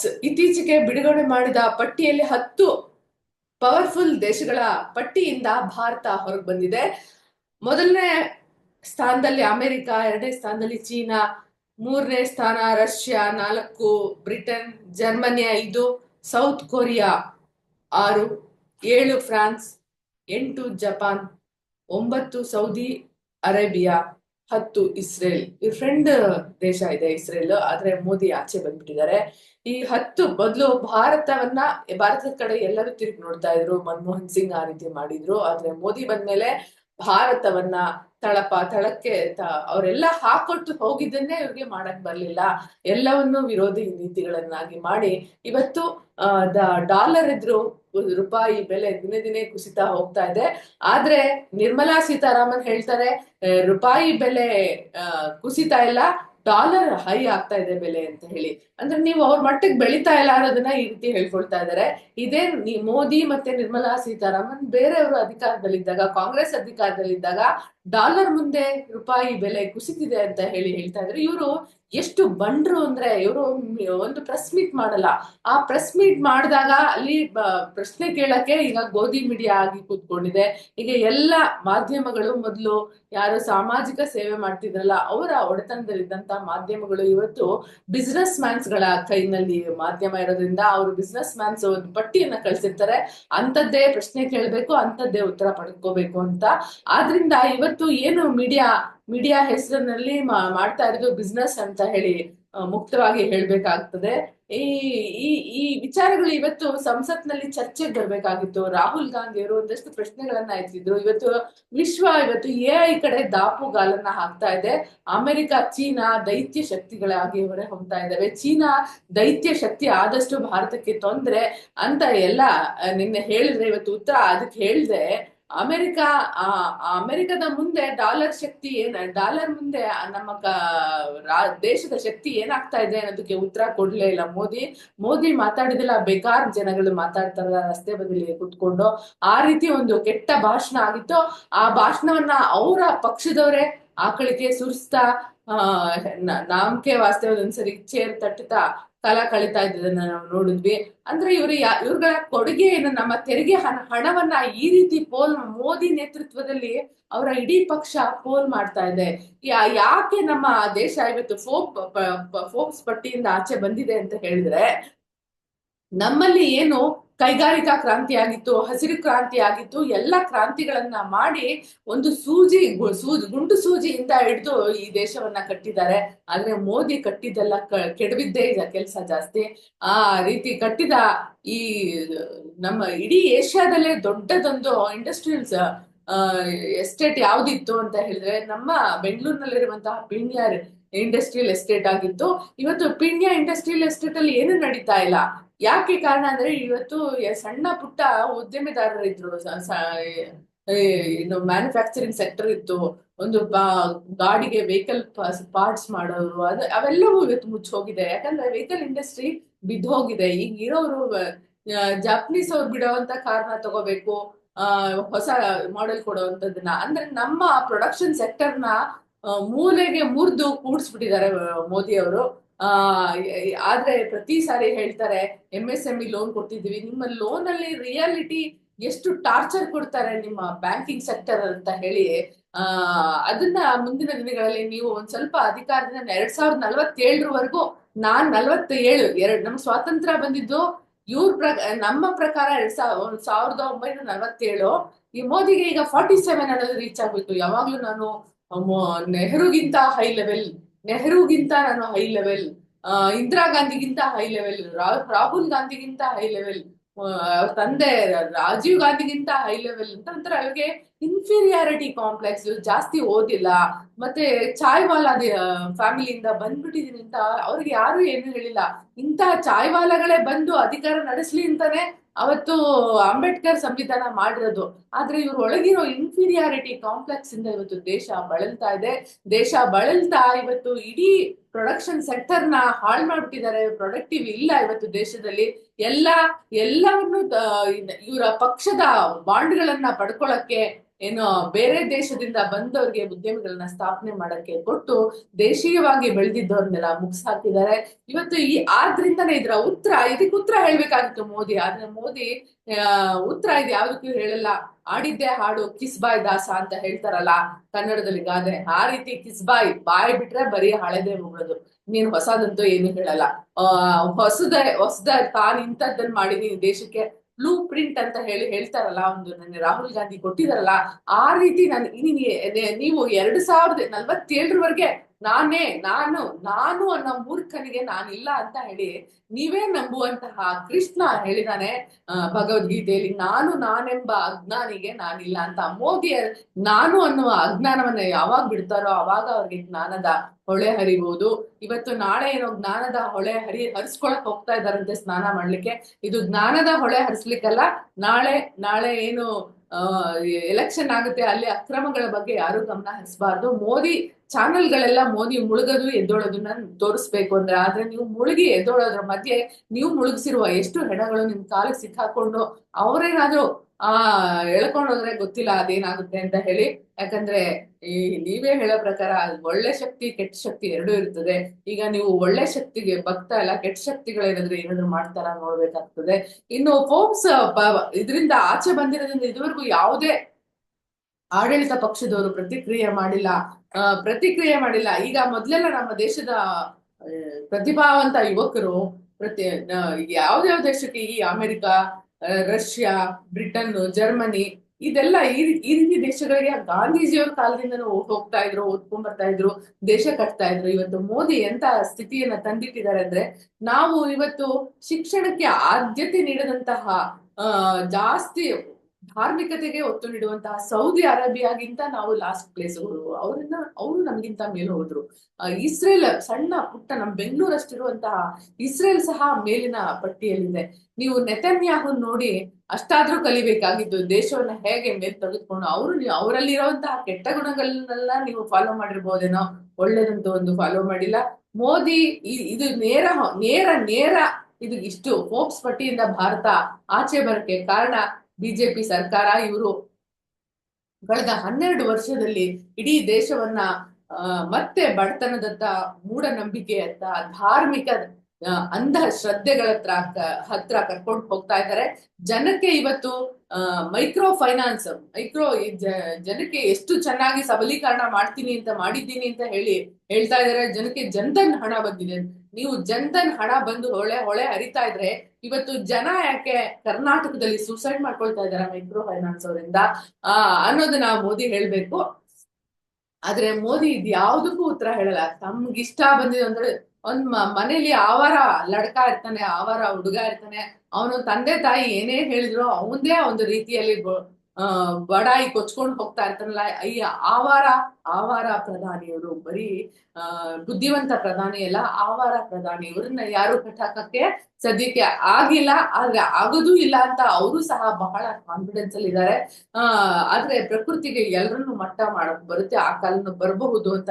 Forbes ಇತ್ತೀಚೆಗೆ ಬಿಡುಗಡೆ ಮಾಡಿದ ಪಟ್ಟಿಯಲ್ಲಿ ಹತ್ತು ಪವರ್ಫುಲ್ ದೇಶಗಳ ಪಟ್ಟಿಯಿಂದ ಭಾರತ ಹೊರಗೆ ಬಂದಿದೆ. ಮೊದಲನೇ ಸ್ಥಾನದಲ್ಲಿ ಅಮೆರಿಕ, ಎರಡನೇ ಸ್ಥಾನದಲ್ಲಿ ಚೀನಾ, ಮೂರನೇ ಸ್ಥಾನ ರಷ್ಯಾ, ನಾಲ್ಕು ಬ್ರಿಟನ್ ಜರ್ಮನಿ ಐದು, ಸೌತ್ ಕೊರಿಯಾ ಆರು, ಏಳು ಫ್ರಾನ್ಸ್, ಎಂಟು ಜಪಾನ್, ಒಂಬತ್ತು ಸೌದಿ ಅರೇಬಿಯಾ, ಹತ್ತು ಇಸ್ರೇಲ್. ಈ ಫ್ರೆಂಡ್ ದೇಶ ಇದೆ ಇಸ್ರೇಲ್, ಆದ್ರೆ ಮೋದಿ ಆಚೆ ಬಂದ್ಬಿಟ್ಟಿದ್ದಾರೆ. ಈ ಹತ್ತು ಬದಲು ಭಾರತವನ್ನ, ಭಾರತದ ಕಡೆ ಎಲ್ಲರೂ ತಿರುಗಿ ನೋಡ್ತಾ ಇದ್ರು. ಮನಮೋಹನ್ ಸಿಂಗ್ ಆ ರೀತಿ ಮಾಡಿದ್ರು. ಆದ್ರೆ ಮೋದಿ ಬಂದ್ಮೇಲೆ ಭಾರತವನ್ನ ತಳಪ, ತಳಕ್ಕೆ ಅವರೆಲ್ಲ ಹಾಕೊಟ್ಟು ಹೋಗಿದ್ದನ್ನೇ ಇವ್ರಿಗೆ ಮಾಡಕ್ ಬರ್ಲಿಲ್ಲ. ಎಲ್ಲವನ್ನೂ ವಿರೋಧಿ ನೀತಿಗಳನ್ನಾಗಿ ಮಾಡಿ ಇವತ್ತು ಡಾಲರ್ ಇದ್ರು ರೂಪಾಯಿ ಬೆಲೆ ದಿನೇ ದಿನೇ ಕುಸಿತಾ ಹೋಗ್ತಾ ಇದೆ. ಆದ್ರೆ ನಿರ್ಮಲಾ ಸೀತಾರಾಮನ್ ಹೇಳ್ತಾರೆ ರೂಪಾಯಿ ಬೆಲೆ ಕುಸಿತಾ ಇಲ್ಲ. ಡಾಲರ್ ಹೈ ಆಗ್ತಾ ಇದೆ ಬೆಲೆ ಅಂತ ಹೇಳಿ. ಅಂದ್ರೆ ನೀವು ಅವ್ರ ಮಟ್ಟಕ್ಕೆ ಬೆಳಿತಾ ಇಲ್ಲ ಅನ್ನೋದನ್ನ ಈ ರೀತಿ ಹೇಳ್ಕೊಳ್ತಾ ಇದಾರೆ. ಇದೇ ಮೋದಿ ಮತ್ತೆ ನಿರ್ಮಲಾ ಸೀತಾರಾಮನ್ ಬೇರೆಯವರು ಅಧಿಕಾರದಲ್ಲಿದ್ದಾಗ, ಕಾಂಗ್ರೆಸ್ ಅಧಿಕಾರದಲ್ಲಿದ್ದಾಗ ಡಾಲರ್ ಮುಂದೆ ರೂಪಾಯಿ ಬೆಲೆ ಕುಸಿತಿದೆ ಅಂತ ಹೇಳಿ ಹೇಳ್ತಾ ಇದ್ರು. ಇವರು ಎಷ್ಟು ಬಂಡ್ರು ಅಂದ್ರೆ ಇವರು ಒಂದು ಪ್ರೆಸ್ ಮೀಟ್ ಮಾಡಲ್ಲ. ಆ ಪ್ರೆಸ್ ಮೀಟ್ ಮಾಡಿದಾಗ ಅಲ್ಲಿ ಪ್ರಶ್ನೆ ಕೇಳಕ್ಕೆ ಈಗ ಗೋಧಿ ಮೀಡಿಯಾ ಆಗಿ ಕೂತ್ಕೊಂಡಿದೆ. ಈಗ ಎಲ್ಲ ಮಾಧ್ಯಮಗಳು ಮೊದಲು ಯಾರು ಸಾಮಾಜಿಕ ಸೇವೆ ಮಾಡ್ತಿದ್ರಲ್ಲ, ಅವರ ಒಡೆತನದಲ್ಲಿದ್ದಂತ ಮಾಧ್ಯಮಗಳು ಇವತ್ತು ಬಿಸ್ನೆಸ್ ಮ್ಯಾನ್ಸ್ಗಳ ಕೈನಲ್ಲಿ ಮಾಧ್ಯಮ ಇರೋದ್ರಿಂದ ಅವರು ಬಿಸ್ನೆಸ್ ಮ್ಯಾನ್ಸ್ ಒಂದು ಪಟ್ಟಿಯನ್ನ ಕಳ್ಸಿರ್ತಾರೆ. ಅಂತದ್ದೇ ಪ್ರಶ್ನೆ ಕೇಳಬೇಕು ಅಂತದ್ದೇ ಉತ್ತರ ಪಡ್ಕೋಬೇಕು ಅಂತ. ಆದ್ರಿಂದ ಇವತ್ತು ಏನು ಮೀಡಿಯಾ ಮೀಡಿಯಾ ಹೆಸರಿನಲ್ಲಿ ಮಾಡ್ತಾ ಇರೋದು ಬಿಸ್ನೆಸ್ ಅಂತ ಹೇಳಿ ಮುಕ್ತವಾಗಿ ಹೇಳ್ಬೇಕಾಗ್ತದೆ. ಈ ಈ ಈ ವಿಚಾರಗಳು ಇವತ್ತು ಸಂಸತ್ನಲ್ಲಿ ಚರ್ಚೆಗೆ ಬರ್ಬೇಕಾಗಿತ್ತು. ರಾಹುಲ್ ಗಾಂಧಿ ಅವರು ಒಂದಷ್ಟು ಪ್ರಶ್ನೆಗಳನ್ನ ಎತ್ತಿದ್ರು. ಇವತ್ತು ವಿಶ್ವ, ಇವತ್ತು ಎ ಐ ಕಡೆ ದಾಪುಗಾಲನ್ನ ಹಾಕ್ತಾ ಇದೆ. ಅಮೆರಿಕ, ಚೀನಾ ದೈತ್ಯ ಶಕ್ತಿಗಳಾಗಿ ಹೊರ ಹೊಮ್ತಾ ಇದ್ದಾವೆ. ಚೀನಾ ದೈತ್ಯ ಶಕ್ತಿ ಆದಷ್ಟು ಭಾರತಕ್ಕೆ ತೊಂದ್ರೆ ಅಂತ ಎಲ್ಲ ನಿನ್ನೆ ಹೇಳಿದ್ರೆ, ಇವತ್ತು ಉತ್ತರ ಅದಕ್ಕೆ ಹೇಳ್ದೆ ಅಮೆರಿಕ ಅಮೆರಿಕದ ಮುಂದೆ ಡಾಲರ್ ಶಕ್ತಿ ಏನ, ಡಾಲರ್ ಮುಂದೆ ನಮ್ಮ ದೇಶದ ಶಕ್ತಿ ಏನಾಗ್ತಾ ಇದೆ ಅನ್ನೋದಕ್ಕೆ ಉತ್ತರ ಕೊಡ್ಲೇ ಇಲ್ಲ. ಮೋದಿ ಮೋದಿ ಮಾತಾಡಿದಿಲ್ಲ ಬೇಕಾರ್ ಜನಗಳು ಮಾತಾಡ್ತಾರ ರಸ್ತೆ ಬದಲಿಗೆ ಕುತ್ಕೊಂಡು ಆ ರೀತಿ ಒಂದು ಕೆಟ್ಟ ಭಾಷಣ ಆಗಿತ್ತು. ಆ ಭಾಷಣವನ್ನ ಅವರ ಪಕ್ಷದವರೇ ಆಕಳಿಗೆ ಸುರಿಸ್ತಾ ನಾಮಕೆ ವಾಸ್ತವ್ಯದ ಒಂದ್ಸರಿ ಚೇರ್ ತಟ್ಟುತ್ತಾ ಕಾಲ ಕಳೀತಾ ಇದ್ದದನ್ನ ನಾವು ನೋಡಿದ್ವಿ. ಅಂದ್ರೆ ಇವರು ಇವ್ರಗಳ ಕೊಡುಗೆ ಏನು ನಮ್ಮ ತೆರಿಗೆ ಹಣ, ಹಣವನ್ನ ಈ ರೀತಿ ಪೋಲ್ ಮೋದಿ ನೇತೃತ್ವದಲ್ಲಿ ಅವರ ಇಡೀ ಪಕ್ಷ ಪೋಲ್ ಮಾಡ್ತಾ ಇದೆ. ಯಾಕೆ ನಮ್ಮ ದೇಶ ಇವತ್ತು ಫೋಪ್ ಫೋಕ್ಸ್ ಪಟ್ಟಿಯಿಂದ ಆಚೆ ಬಂದಿದೆ ಅಂತ ಹೇಳಿದ್ರೆ, ನಮ್ಮಲ್ಲಿ ಏನು ಕೈಗಾರಿಕಾ ಕ್ರಾಂತಿ ಆಗಿತ್ತು ಹಸಿರು ಕ್ರಾಂತಿ ಆಗಿತ್ತು ಎಲ್ಲ ಕ್ರಾಂತಿಗಳನ್ನ ಮಾಡಿ ಒಂದು ಸೂಜಿ ಸೂಜಿ, ಗುಂಡು ಸೂಜಿಯಿಂದ ಹಿಡಿದು ಈ ದೇಶವನ್ನ ಕಟ್ಟಿದ್ದಾರೆ. ಆದ್ರೆ ಮೋದಿ ಕಟ್ಟಿದ್ದೆಲ್ಲ ಕೆಡವಿದ್ದೇ ಇದೆ ಕೆಲಸ ಜಾಸ್ತಿ. ಆ ರೀತಿ ಕಟ್ಟಿದ ಈ ನಮ್ಮ ಇಡೀ ಏಷ್ಯಾದಲ್ಲೇ ದೊಡ್ಡದೊಂದು ಇಂಡಸ್ಟ್ರಿಯಲ್ಸ್ ಎಸ್ಟೇಟ್ ಯಾವ್ದಿತ್ತು ಅಂತ ಹೇಳಿದ್ರೆ ನಮ್ಮ ಬೆಂಗಳೂರಿನಲ್ಲಿರುವಂತಹ ಪಿಣ್ಯ ಇಂಡಸ್ಟ್ರಿಯಲ್ ಎಸ್ಟೇಟ್ ಆಗಿತ್ತು. ಇವತ್ತು ಪಿಣ್ಯ ಇಂಡಸ್ಟ್ರಿಯಲ್ ಎಸ್ಟೇಟ್ ಅಲ್ಲಿ ಏನು ನಡೀತಾ ಇಲ್ಲ? ಯಾಕೆ ಕಾರಣ ಅಂದ್ರೆ ಇವತ್ತು ಸಣ್ಣ ಪುಟ್ಟ ಉದ್ಯಮಿದಾರರು ಇದ್ರು ಇದು ಮ್ಯಾನುಫ್ಯಾಕ್ಚರಿಂಗ್ ಸೆಕ್ಟರ್ ಇತ್ತು, ಒಂದು ಗಾಡಿಗೆ ವೆಹಿಕಲ್ ಪಾರ್ಟ್ಸ್ ಮಾಡೋರು, ಅದು ಅವೆಲ್ಲವೂ ಇವತ್ತು ಮುಚ್ಚಿ ಹೋಗಿದೆ. ಯಾಕಂದ್ರೆ ವೆಹಿಕಲ್ ಇಂಡಸ್ಟ್ರಿ ಬಿದ್ದೋಗಿದೆ ಈಗ ಇರೋರು ಜಾಪನೀಸ್ ಅವ್ರು ಬಿಡೋವಂತ ಕಾರ್ನ ತಗೋಬೇಕು ಹೊಸ ಮಾಡೆಲ್ ಕೊಡುವಂತದನ್ನ ಅಂದ್ರೆ ನಮ್ಮ ಪ್ರೊಡಕ್ಷನ್ ಸೆಕ್ಟರ್ನ ಮೂಲೆಗೆ ಮುರಿದು ಕೂಡಿಸ್ಬಿಟ್ಟಿದ್ದಾರೆ ಮೋದಿ ಅವರು ಆ, ಆದ್ರೆ ಪ್ರತಿ ಸಾರಿ ಹೇಳ್ತಾರೆ M S M E loan ಕೊಡ್ತಿದ್ದೀವಿ. ನಿಮ್ಮ ಲೋನ್ ಅಲ್ಲಿ ರಿಯಾಲಿಟಿ ಎಷ್ಟು ಟಾರ್ಚರ್ ಕೊಡ್ತಾರೆ ನಿಮ್ಮ ಬ್ಯಾಂಕಿಂಗ್ ಸೆಕ್ಟರ್ ಅಂತ ಹೇಳಿ, ಆ, ಅದನ್ನ ಮುಂದಿನ ದಿನಗಳಲ್ಲಿ ನೀವು ಒಂದ್ ಸ್ವಲ್ಪ ಅಧಿಕಾರದಿಂದ ಎರಡ್ ಸಾವಿರದ ನಲವತ್ತೇಳರವರೆಗೂ, ನಾನ್ ನಲವತ್ತೇಳು, ಎರಡ್ ನಮ್ ಸ್ವಾತಂತ್ರ್ಯ ಬಂದಿದ್ದು, ಇವ್ರ ಪ್ರ ನಮ್ಮ ಪ್ರಕಾರ ಎರಡ್ ಸಾವಿರ ಸಾವಿರದ ಒಂಬೈನೂರ ನಲವತ್ತೇಳು, ಈ ಮೋದಿಗೆ ಈಗ ಫಾರ್ಟಿ ಸೆವೆನ್ ಅನ್ನೋದು ರೀಚ್ ಆಗ್ಬೇಕು ಯಾವಾಗ್ಲೂ ನಾನು ನೆಹರುಗಿಂತ ಹೈ ಲೆವೆಲ್ ನೆಹರುಗಿಂತ ನಾನು ಹೈ ಲೆವೆಲ್ ಇಂದಿರಾ ಗಾಂಧಿಗಿಂತ ಹೈ ಲೆವೆಲ್ ರಾಹುಲ್ ಗಾಂಧಿಗಿಂತ ಹೈ ಲೆವೆಲ್ ಅವ್ರ ತಂದೆ ರಾಜೀವ್ ಗಾಂಧಿಗಿಂತ ಹೈ ಲೆವೆಲ್ ಅಂತ ಒಂಥರ ಅವ್ರಿಗೆ ಇನ್ಫೀರಿಯಾರಿಟಿ ಕಾಂಪ್ಲೆಕ್ಸ್ ಜಾಸ್ತಿ ಓದಿಲ್ಲ. ಮತ್ತೆ ಚಾಯ್ವಾಲಾ ಫ್ಯಾಮಿಲಿಯಿಂದ ಬಂದ್ಬಿಟ್ಟಿದೀನಿ ಅಂತ ಅವ್ರಿಗೆ ಯಾರು ಏನು ಹೇಳಿಲ್ಲ. ಇಂಥ ಚಾಯ್ವಾಲಾಗಳೇ ಬಂದು ಅಧಿಕಾರ ನಡೆಸ್ಲಿ ಅಂತಾನೆ ಅವತ್ತು ಅಂಬೇಡ್ಕರ್ ಸಂವಿಧಾನ ಮಾಡಿರೋದು. ಆದ್ರೆ ಇವ್ರ ಒಳಗಿರೋ ಇನ್ಫೀರಿಯಾರಿಟಿ ಕಾಂಪ್ಲೆಕ್ಸ್ ಇಂದ ಇವತ್ತು ದೇಶ ಬಳಲ್ತಾ ಇದೆ. ದೇಶ ಬಳಲ್ತಾ ಇವತ್ತು ಇಡೀ ಪ್ರೊಡಕ್ಷನ್ ಸೆಕ್ಟರ್ನ ಹಾಳು ಮಾಡ್ಬಿಟ್ಟಿದ್ದಾರೆ. ಪ್ರೊಡಕ್ಟಿವ್ ಇಲ್ಲ ಇವತ್ತು ದೇಶದಲ್ಲಿ. ಎಲ್ಲ, ಎಲ್ಲವನ್ನು ಇವರ ಪಕ್ಷದ ಬಾಂಡ್ಗಳನ್ನ ಪಡ್ಕೊಳಕ್ಕೆ ಏನು ಬೇರೆ ದೇಶದಿಂದ ಬಂದವ್ರಿಗೆ ಉದ್ಯಮಿಗಳನ್ನ ಸ್ಥಾಪನೆ ಮಾಡಕ್ಕೆ ಕೊಟ್ಟು ದೇಶೀಯವಾಗಿ ಬೆಳೆದಿದ್ದವ್ರನ್ನೆಲ್ಲ ಮುಗಿಸ್ ಹಾಕಿದ್ದಾರೆ ಇವತ್ತು ಈ ಆದ್ರಿಂದನೇ ಇದ್ರ ಉತ್ತರ, ಇದಕ್ಕೆ ಉತ್ತರ ಹೇಳ್ಬೇಕಾಗಿತ್ತು ಮೋದಿ. ಆದ್ರೆ ಮೋದಿ ಉತ್ತರ ಇದು ಯಾವ್ದಕ್ಕೂ ಹೇಳಲ್ಲ. ಆಡಿದ್ದೆ ಹಾಡು ಕಿಸ್ಬಾಯ್ ದಾಸ ಅಂತ ಹೇಳ್ತಾರಲ್ಲ ಕನ್ನಡದಲ್ಲಿ ಗಾದೆ. ಆ ರೀತಿ ಕಿಸ್ ಬಾಯ್ ಬಿಟ್ರೆ ಬರೀ ಹಳೆದೇ ಮುಗಿದು ನೀನ್ ಹೊಸದಂತೂ ಏನು ಹೇಳಲ್ಲ. ಆ, ಹೊಸದ ಹೊಸದ ತಾನ್ ಇಂಥದ್ದನ್ನ ಮಾಡಿದೀನಿ ದೇಶಕ್ಕೆ. ಬ್ಲೂ ಪ್ರಿಂಟ್ ಅಂತ ಹೇಳಿ ಹೇಳ್ತಾರಲ್ಲ ಒಂದು ನನ್ನ ರಾಹುಲ್ ಗಾಂಧಿ ಕೊಟ್ಟಿದಾರಲ್ಲ, ಆ ರೀತಿ ನಾನು ನೀವು ಎರಡ್ ಸಾವಿರದ ನಲ್ವತ್ತೇಳರವರೆಗೆ ನಾನೇ, ನಾನು ನಾನು ಅನ್ನೋ ಮೂರ್ಖನಿಗೆ ನಾನಿಲ್ಲ ಅಂತ ಹೇಳಿ ನೀವೇ ನಂಬುವಂತಹ ಕೃಷ್ಣ ಹೇಳಿದಾನೆ ಭಗವದ್ಗೀತೆಯಲ್ಲಿ, ನಾನು ನಾನೆಂಬ ಅಜ್ಞಾನಿಗೆ ನಾನಿಲ್ಲ ಅಂತ. ಮೋದಿ ನಾನು ಅನ್ನುವ ಅಜ್ಞಾನವನ್ನ ಯಾವಾಗ ಬಿಡ್ತಾರೋ ಅವಾಗ ಅವ್ರಿಗೆ ಜ್ಞಾನದ ಹೊಳೆ ಹರಿಬಹುದು ಇವತ್ತು ನಾಳೆ ಏನೋ ಜ್ಞಾನದ ಹೊಳೆ ಹರಿ, ಹರಿಸ್ಕೊಳಕ್ ಹೋಗ್ತಾ ಇದ್ದಾರಂತೆ ಸ್ನಾನ ಮಾಡ್ಲಿಕ್ಕೆ. ಇದು ಜ್ಞಾನದ ಹೊಳೆ ಹರಿಸ್ಲಿಕ್ಕಲ್ಲ, ನಾಳೆ ನಾಳೆ ಏನು ಎಲೆಕ್ಷನ್ ಆಗುತ್ತೆ, ಅಲ್ಲಿ ಅಕ್ರಮಗಳ ಬಗ್ಗೆ ಯಾರು ಗಮನ ಹರಿಸಬಾರ್ದು. ಮೋದಿ ಚಾನೆಲ್ಗಳೆಲ್ಲ ಮೋದಿ ಮುಳುಗದು, ಎದ್ದೋಳೋದನ್ನ ತೋರಿಸ್ಬೇಕು ಅಂದ್ರೆ ಆದ್ರೆ ನೀವು ಮುಳುಗಿ ಎದ್ದೋಳೋದ್ರ ಮಧ್ಯೆ ನೀವು ಮುಳುಗಿಸಿರುವ ಎಷ್ಟು ಹೆಣಗಳು ನಿಮ್ ಕಾಲಿಗೆ ಸಿಕ್ಕಾಕೊಂಡು ಅವರೇನಾದ್ರೂ, ಆ, ಎಳ್ಕೊಂಡೋದ್ರೆ ಗೊತ್ತಿಲ್ಲ ಅದೇನಾಗುತ್ತೆ ಅಂತ ಹೇಳಿ. ಯಾಕಂದ್ರೆ ಈ ನೀವೇ ಹೇಳೋ ಪ್ರಕಾರ ಒಳ್ಳೆ ಶಕ್ತಿ, ಕೆಟ್ಟ ಶಕ್ತಿ ಎರಡೂ ಇರ್ತದೆ. ಈಗ ನೀವು ಒಳ್ಳೆ ಶಕ್ತಿಗೆ ಭಕ್ತ ಅಲ್ಲ, ಕೆಟ್ಟ ಶಕ್ತಿಗಳೇನಾದ್ರೆ ಏನಾದ್ರು ಮಾಡ್ತಾರ ನೋಡ್ಬೇಕಾಗ್ತದೆ. ಇನ್ನು ಪೋಪ್ಸ್ ಇದರಿಂದ ಆಚೆ ಬಂದಿರೋದ್ರಿಂದ ಇದುವರೆಗೂ ಯಾವುದೇ ಆಡಳಿತ ಪಕ್ಷದವರು ಪ್ರತಿಕ್ರಿಯೆ ಮಾಡಿಲ್ಲ. ಪ್ರತಿಕ್ರಿಯೆ ಮಾಡಿಲ್ಲ. ಈಗ ಮೊದ್ಲೆಲ್ಲ ನಮ್ಮ ದೇಶದ ಪ್ರತಿಭಾವಂತ ಯುವಕರು ಪ್ರತಿ ಯಾವ್ದ್ಯಾವ ದೇಶಕ್ಕೆ ಈ ಅಮೆರಿಕ ರಷ್ಯಾ ಬ್ರಿಟನ್ ಜರ್ಮನಿ ಇದೆಲ್ಲ ಈ ಈ ರೀತಿ ದೇಶಗಳಿಗೆ ಗಾಂಧೀಜಿಯವ್ರ ಕಾಲದಿಂದನೂ ಹೋಗ್ತಾ ಇದ್ರು, ಓದ್ಕೊಂಡ್ ಬರ್ತಾ ಇದ್ರು, ದೇಶ ಕಟ್ತಾ ಇದ್ರು. ಇವತ್ತು ಮೋದಿ ಎಂತ ಸ್ಥಿತಿಯನ್ನ ತಂದಿಟ್ಟಿದ್ದಾರೆ ಅಂದ್ರೆ, ನಾವು ಇವತ್ತು ಶಿಕ್ಷಣಕ್ಕೆ ಆದ್ಯತೆ ನೀಡದಂತಹ ಜಾಸ್ತಿ ಧಾರ್ಮಿಕತೆಗೆ ಒತ್ತು ನೀಡುವಂತಹ ಸೌದಿ ಅರೇಬಿಯಾಗಿಂತ ನಾವು ಲಾಸ್ಟ್ ಪ್ಲೇಸ್ ಅವರನ್ನ, ಅವರು ನಮ್ಗಿಂತ ಮೇಲೆ ಹೋದ್ರು. ಇಸ್ರೇಲ್ ಸಣ್ಣ ಪುಟ್ಟ ನಮ್ ಬೆಂಗಳೂರಷ್ಟಿರುವಂತಹ ಇಸ್ರೇಲ್ ಸಹ ಮೇಲಿನ ಪಟ್ಟಿಯಲ್ಲಿದೆ. ನೀವು ನೆತನ್ಯಾಹು ನೋಡಿ ಅಷ್ಟಾದ್ರೂ ಕಲಿಬೇಕಾಗಿದ್ದು, ದೇಶವನ್ನ ಹೇಗೆ ಮೇಲ್ ತೆಗೆದುಕೊಂಡು ಅವರು ಅವರಲ್ಲಿರುವಂತಹ ಕೆಟ್ಟ ಗುಣಗಳನ್ನೆಲ್ಲ ನೀವು ಫಾಲೋ ಮಾಡಿರ್ಬೋದೇನೋ ಒಳ್ಳೇದಂತ ಒಂದು ಫಾಲೋ ಮಾಡಿಲ್ಲ. ಮೋದಿ ಇದು ನೇರ ನೇರ ನೇರ, ಇದು ಇಷ್ಟು ಹೋಪ್ಸ್ ಪಟ್ಟಿಯಿಂದ ಭಾರತ ಆಚೆ ಬರಕ್ಕೆ ಕಾರಣ ಬಿಜೆಪಿ ಸರ್ಕಾರ ಇವರು ಕಳೆದ ಹನ್ನೆರಡು ವರ್ಷದಲ್ಲಿ ಇಡೀ ದೇಶವನ್ನ ಮತ್ತೆ ಬಡತನದತ್ತ ಮೂಢನಂಬಿಕೆಯತ್ತ ಧಾರ್ಮಿಕ ಅಂಧ ಶ್ರದ್ಧೆಗಳ ಹತ್ರ ಹತ್ರ ಕರ್ಕೊಂಡು ಹೋಗ್ತಾ ಇದ್ದಾರೆ. ಜನಕ್ಕೆ ಇವತ್ತು ಮೈಕ್ರೋ ಫೈನಾನ್ಸ್, ಮೈಕ್ರೋ ಜನಕ್ಕೆ ಎಷ್ಟು ಚೆನ್ನಾಗಿ ಸಬಲೀಕರಣ ಮಾಡ್ತೀನಿ ಅಂತ ಮಾಡಿದ್ದೀನಿ ಅಂತ ಹೇಳಿ ಹೇಳ್ತಾ ಇದಾರೆ ಜನಕ್ಕೆ ಜನ್ಧನ್ ಹಣ ಬಂದಿದೆ. ನೀವು ಜನ್ಧನ್ ಹಣ ಬಂದು ಹೊಳೆ ಹೊಳೆ ಹರಿತಾ ಇದ್ರೆ ಇವತ್ತು ಜನ ಯಾಕೆ ಕರ್ನಾಟಕದಲ್ಲಿ ಸೂಸೈಡ್ ಮಾಡ್ಕೊಳ್ತಾ ಇದ್ದಾರೆ ಮೈಕ್ರೋ ಫೈನಾನ್ಸ್ ಅವರಿಂದ? ಆ, ಅನ್ನೋದನ್ನ ಮೋದಿ ಹೇಳ್ಬೇಕು. ಆದ್ರೆ ಮೋದಿ ಇದ್ ಯಾವ್ದಕ್ಕೂ ಉತ್ತರ ಹೇಳಲ್ಲ. ತಮ್ಗಿಷ್ಟ ಬಂದಿದೆ ಅಂದ್ರೆ ಒಂದ್ ಮನೇಲಿ ಆವಾರ ಲಡ್ಕ ಇರ್ತಾನೆ, ಆವಾರ ಹುಡುಗ ಇರ್ತಾನೆ. ಅವನು ತಂದೆ ತಾಯಿ ಏನೇ ಹೇಳಿದ್ರು ಅವಂದೇ ಒಂದು ರೀತಿಯಲ್ಲಿ ಬಡಾಯಿ ಕೊಚ್ಕೊಂಡು ಹೋಗ್ತಾ ಇರ್ತಾನಲ್ಲ ಅಯ್ಯ ಆವಾರ ಆವಾರ ಪ್ರಧಾನಿಯವರು ಬರೀ, ಆ, ಬುದ್ಧಿವಂತ ಪ್ರಧಾನಿ ಅಲ್ಲ, ಆವಾರ ಪ್ರಧಾನಿ ಇವ್ರನ್ನ ಯಾರು ಕಟ್ಟಾಕಕ್ಕೆ ಸದ್ಯಕ್ಕೆ ಆಗಿಲ್ಲ, ಆದ್ರೆ ಆಗೋದೂ ಇಲ್ಲ ಅಂತ ಅವರು ಸಹ ಬಹಳ ಕಾನ್ಫಿಡೆನ್ಸ್ ಅಲ್ಲಿ ಇದ್ದಾರೆ ಆ, ಆದ್ರೆ ಪ್ರಕೃತಿಗೆ ಎಲ್ಲರನ್ನು ಮಟ್ಟ ಮಾಡಕ್ ಬರುತ್ತೆ, ಆ ಕಾಲನ್ನು ಬರಬಹುದು ಅಂತ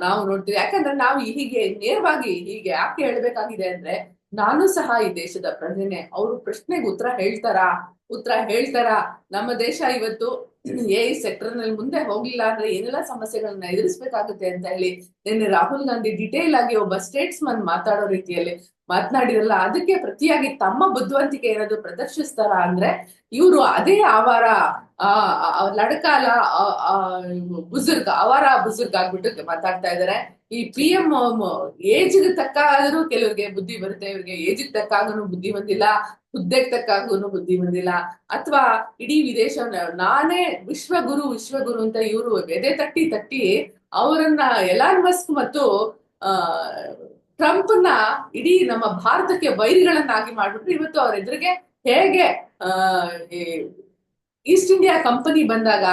ನಾವು ನೋಡ್ತೀವಿ. ಯಾಕಂದ್ರೆ ನಾವು ಹೀಗೆ ನೇರವಾಗಿ ಹೀಗೆ ಯಾಕೆ ಹೇಳ್ಬೇಕಾಗಿದೆ ಅಂದ್ರೆ, ನಾನು ಸಹ ಈ ದೇಶದ ಪ್ರಜೆನೆ, ಅವರು ಪ್ರಶ್ನೆಗೆ ಉತ್ತರ ಹೇಳ್ತಾರಾ? ಉತ್ತರ ಹೇಳ್ತಾರ? ನಮ್ಮ ದೇಶ ಇವತ್ತು ಎ ಸೆಕ್ಟರ್ನಲ್ಲಿ ಮುಂದೆ ಹೋಗ್ಲಿಲ್ಲ ಅಂದ್ರೆ ಏನೆಲ್ಲ ಸಮಸ್ಯೆಗಳನ್ನ ಎದುರಿಸ್ಬೇಕಾಗುತ್ತೆ ಅಂತ ಹೇಳಿ ನಿನ್ನೆ ರಾಹುಲ್ ಗಾಂಧಿ ಡಿಟೇಲ್ ಆಗಿ ಒಬ್ಬ ಸ್ಟೇಟ್ಸ್ ಮನ್ ಮಾತಾಡೋ ರೀತಿಯಲ್ಲಿ ಮಾತನಾಡಿರಲ್ಲ ಅದಕ್ಕೆ ಪ್ರತಿಯಾಗಿ ತಮ್ಮ ಬುದ್ಧಿವಂತಿಕೆ ಏನಾದ್ರು ಪ್ರದರ್ಶಿಸ್ತಾರ ಅಂದ್ರೆ ಇವರು ಅದೇ ಆವಾರ, ಆ ಲಡಕಾಲ ಬುಜುರ್ಗ್ ಅವಾರ ಬುಜುರ್ಗ್ ಆಗ್ಬಿಟ್ಟು ಮಾತಾಡ್ತಾ ಇದಾರೆ. ಈ ಪಿ ಎಂ ಏಜ್ಗೆ ತಕ್ಕ ಆದ್ರೂ ಕೆಲವ್ರಿಗೆ ಬುದ್ಧಿ ಬರುತ್ತೆ, ಇವ್ರಿಗೆ ತಕ್ಕ ತಕ್ಕಾಗನು ಬುದ್ಧಿ ಬಂದಿಲ್ಲ. ಹುದ್ದೆಗೆ ತಕ್ಕಾಗನು ಬುದ್ಧಿ ಬಂದಿಲ್ಲ. ಅಥವಾ ಇಡೀ ವಿದೇಶ ನಾನೇ ವಿಶ್ವಗುರು ವಿಶ್ವಗುರು ಅಂತ ಇವರು ಎದೆ ತಟ್ಟಿ ತಟ್ಟಿ ಅವರನ್ನ ಎಲಾನ್ ಮಸ್ಕ್ ಮತ್ತು, ಆ, ಟ್ರಂಪ್ನ ಇಡೀ ನಮ್ಮ ಭಾರತಕ್ಕೆ ವೈರಿಗಳನ್ನಾಗಿ ಮಾಡ್ಬಿಟ್ರು. ಇವತ್ತು ಅವ್ರ ಎದುರಿಗೆ ಹೇಗೆ ಈಸ್ಟ್ ಇಂಡಿಯಾ ಕಂಪನಿ ಬಂದಾಗ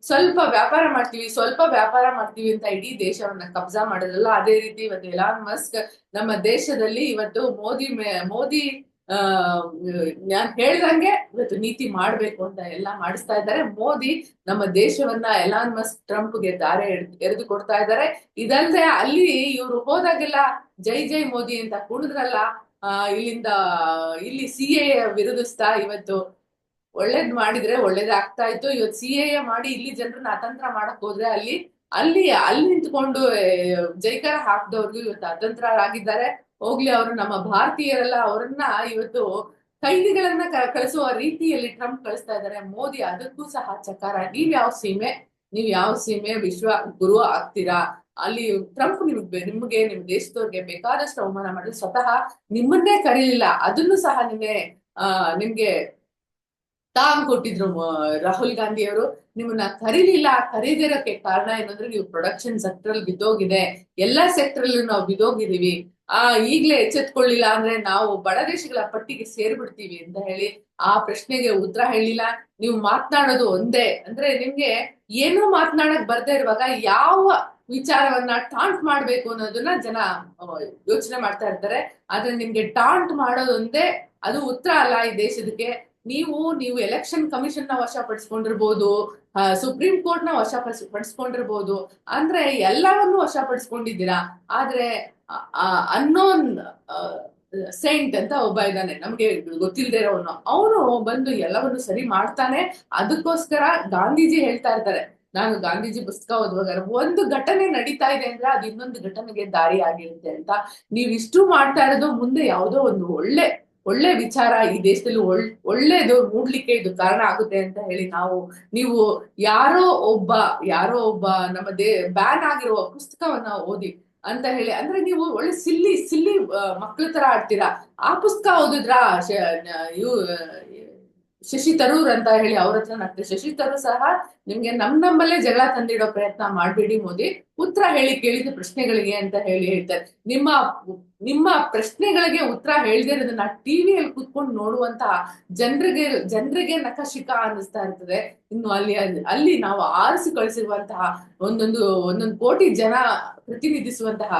ಸ್ವಲ್ಪ ವ್ಯಾಪಾರ ಮಾಡ್ತೀವಿ, ಸ್ವಲ್ಪ ವ್ಯಾಪಾರ ಮಾಡ್ತೀವಿ ಅಂತ ಇಡೀ ದೇಶವನ್ನ ಕಬ್ಜಾ ಮಾಡಿದ್ರಲ್ಲ, ಅದೇ ರೀತಿ ಇವತ್ತು ಎಲಾನ್ ಮಸ್ಕ್ ನಮ್ಮ ದೇಶದಲ್ಲಿ ಇವತ್ತು ಮೋದಿ ಮೋದಿ ನಾನ್ ಹೇಳ್ದಂಗೆ ಇವತ್ತು ನೀತಿ ಮಾಡ್ಬೇಕು ಅಂತ ಎಲ್ಲ ಮಾಡಿಸ್ತಾ ಇದ್ದಾರೆ. ಮೋದಿ ನಮ್ಮ ದೇಶವನ್ನ ಎಲಾನ್ ಮಸ್ಕ್ ಟ್ರಂಪ್ಗೆ ದಾರೆ ಎರೆದು ಕೊಡ್ತಾ ಇದ್ದಾರೆ. ಇದಲ್ದೆ ಅಲ್ಲಿ ಇವ್ರು ಹೋದಾಗೆಲ್ಲ ಜೈ ಜೈ ಮೋದಿ ಅಂತ ಕುಣಿದ್ರಲ್ಲ ಇಲ್ಲಿಂದ, ಇಲ್ಲಿ ಸಿ ಎ ವಿರೋಧಿಸ್ತಾ ಇವತ್ತು ಒಳ್ಳೇದ್ ಮಾಡಿದ್ರೆ ಒಳ್ಳೇದಾಗ್ತಾ ಇತ್ತು. ಇವತ್ತು ಸಿ ಮಾಡಿ ಇಲ್ಲಿ ಜನರನ್ನ ಅತಂತ್ರ ಮಾಡಕ್ ಹೋದ್ರೆ ಅಲ್ಲಿ ಅಲ್ಲಿ ಅಲ್ಲಿ ನಿಂತ್ಕೊಂಡು ಜೈಕಾರ ಹಾಕ್ದವ್ರಿಗೂ ಇವತ್ತು ಅತಂತ್ರರಾಗಿದ್ದಾರೆ. ಹೋಗ್ಲಿ ಅವರು ನಮ್ಮ ಭಾರತೀಯರೆಲ್ಲ ಅವರನ್ನ ಇವತ್ತು ಕೈದಿಗಳನ್ನ ಕಳಿಸುವ ರೀತಿಯಲ್ಲಿ ಟ್ರಂಪ್ ಕಳಿಸ್ತಾ ಇದ್ದಾರೆ. ಮೋದಿ ಅದಕ್ಕೂ ಸಹ ಚಕಾರ. ನೀವ್ ಯಾವ ಸೀಮೆ? ನೀವ್ ಯಾವ ಸೀಮೆ? ವಿಶ್ವ ಗುರು ಆಗ್ತೀರಾ? ಅಲ್ಲಿ ಟ್ರಂಪ್ ನಿಮ್ಗೆ ನಿಮ್ಗೆ, ನಿಮ್ ದೇಶದವ್ರಿಗೆ ಬೇಕಾದಷ್ಟು ಅವಮಾನ ಮಾಡಿದ್ರೆ ಸ್ವತಃ ನಿಮ್ಮನ್ನೇ ಕರೀಲಿಲ್ಲ. ಅದನ್ನು ಸಹ ನಿನ್ನೆ, ಆ, ನಿಮ್ಗೆ ಟಾಂಗ್ ಕೊಟ್ಟಿದ್ರು ರಾಹುಲ್ ಗಾಂಧಿ ಅವರು. ನಿಮ್ಮನ್ನ ಕರೀಲಿಲ್ಲ. ಕರೀದಿರೋಕೆ ಕಾರಣ ಏನಂದ್ರೆ ನೀವು ಪ್ರೊಡಕ್ಷನ್ ಸೆಕ್ಟರ್ ಅಲ್ಲಿ ಬಿದ್ದೋಗಿದೆ. ಎಲ್ಲಾ ಸೆಕ್ಟರ್ ಅಲ್ಲೂ ನಾವು ಬಿದ್ದೋಗಿದೀವಿ ಆ, ಈಗ್ಲೇ ಎಚ್ಚೆತ್ಕೊಳ್ಳಿಲ್ಲ ಅಂದ್ರೆ ನಾವು ಬಡ ದೇಶಗಳ ಪಟ್ಟಿಗೆ ಸೇರ್ಬಿಡ್ತೀವಿ ಅಂತ ಹೇಳಿ ಆ ಪ್ರಶ್ನೆಗೆ ಉತ್ತರ ಹೇಳಿಲ್ಲ. ನೀವು ಮಾತನಾಡೋದು ಒಂದೇ ಅಂದ್ರೆ ನಿಮ್ಗೆ ಏನು ಮಾತನಾಡಕ್ ಬರ್ದೇ ಇರುವಾಗ ಯಾವ ವಿಚಾರವನ್ನ ಟಾಂಟ್ ಮಾಡ್ಬೇಕು ಅನ್ನೋದನ್ನ ಜನ ಯೋಚನೆ ಮಾಡ್ತಾ ಇರ್ತಾರೆ. ಆದ್ರೆ ನಿಮ್ಗೆ ಟಾಂಟ್ ಮಾಡೋದೊಂದೇ ಅದು ಉತ್ತರ ಅಲ್ಲ ಈ ದೇಶದಕ್ಕೆ. ನೀವು ನೀವು ಎಲೆಕ್ಷನ್ ಕಮಿಷನ್ನ ವಶಪಡಿಸ್ಕೊಂಡಿರ್ಬೋದು ಸುಪ್ರೀಂ ಕೋರ್ಟ್ನ ವಶಪಡಿಸ್ಕೊಂಡಿರ್ಬೋದು, ಅಂದ್ರೆ ಎಲ್ಲವನ್ನೂ ವಶಪಡಿಸ್ಕೊಂಡಿದ್ದೀರಾ. ಆದ್ರೆ ಅನ್ನೋನ್ ಸೇಂಟ್ ಅಂತ ಒಬ್ಬ ಇದ್ದಾನೆ. ನಮ್ಗೆ ಗೊತ್ತಿಲ್ಲದೆ ಇರೋನು ಅವನು ಬಂದು ಎಲ್ಲವನ್ನು ಸರಿ ಮಾಡ್ತಾನೆ. ಅದಕ್ಕೋಸ್ಕರ ಗಾಂಧೀಜಿ ಹೇಳ್ತಾ ಇರ್ತಾರೆ. ನಾನು ಗಾಂಧೀಜಿ ಪುಸ್ತಕ ಓದುವಾಗ ಒಂದು ಘಟನೆ ನಡೀತಾ ಇದೆ ಅಂದ್ರೆ ಅದು ಇನ್ನೊಂದು ಘಟನೆಗೆ ದಾರಿ ಆಗಿರುತ್ತೆ ಅಂತ. ನೀವ್ ಇಷ್ಟು ಮಾಡ್ತಾ ಇರೋದು ಮುಂದೆ ಯಾವುದೋ ಒಂದು ಒಳ್ಳೆ ಒಳ್ಳೆ ವಿಚಾರ ಈ ದೇಶದಲ್ಲಿ ಒಳ್, ಒಳ್ಳೇದು ಮೂಡ್ಲಿಕ್ಕೆ ಇದು ಕಾರಣ ಆಗುತ್ತೆ ಅಂತ ಹೇಳಿ ನಾವು, ನೀವು ಯಾರೋ ಒಬ್ಬ ಯಾರೋ ಒಬ್ಬ ನಮ್ಮ ದೇ, ಬ್ಯಾನ್ ಆಗಿರುವ ಪುಸ್ತಕವನ್ನ ಓದಿ ಅಂತ ಹೇಳಿ ಅಂದ್ರೆ ನೀವು ಒಳ್ಳೆ ಸಿಲ್ಲಿ ಸಿಲ್ಲಿ ಮಕ್ಳ ತರ ಆಡ್ತೀರಾ? ಆ ಪುಸ್ತಕ ಓದಿದ್ರಾ ಇವು ಶಶಿ ತರೂರ್ ಅಂತ ಹೇಳಿ ಅವ್ರ ಹತ್ರ ನಗ್ತಾರೆ ಶಶಿ ತರೂರ್ ಸಹ ನಿಮ್ಗೆ ನಮ್ ನಮ್ಮಲ್ಲೇ ಜಗಳ ತಂದಿಡೋ ಪ್ರಯತ್ನ ಮಾಡ್ಬೇಡಿ ಮೋದಿ. ಉತ್ತರ ಹೇಳಿ ಕೇಳಿದ ಪ್ರಶ್ನೆಗಳಿಗೆ ಅಂತ ಹೇಳಿ ಹೇಳ್ತಾರೆ. ನಿಮ್ಮ ನಿಮ್ಮ ಪ್ರಶ್ನೆಗಳಿಗೆ ಉತ್ತರ ಹೇಳದೇ ಇರೋದನ್ನ ಟಿವಿಯಲ್ಲಿ ಕುತ್ಕೊಂಡು ನೋಡುವಂತ ಜನರಿಗೆ ಜನರಿಗೆ ನಕಶಿಕ ಅನ್ನಿಸ್ತಾ ಇರ್ತದೆ. ಇನ್ನು ಅಲ್ಲಿ ಅಲ್ಲಿ ನಾವು ಆರಿಸಿ ಕಳಿಸಿರುವಂತಹ ಒಂದೊಂದು ಒಂದೊಂದು ಕೋಟಿ ಜನ ಪ್ರತಿನಿಧಿಸುವಂತಹ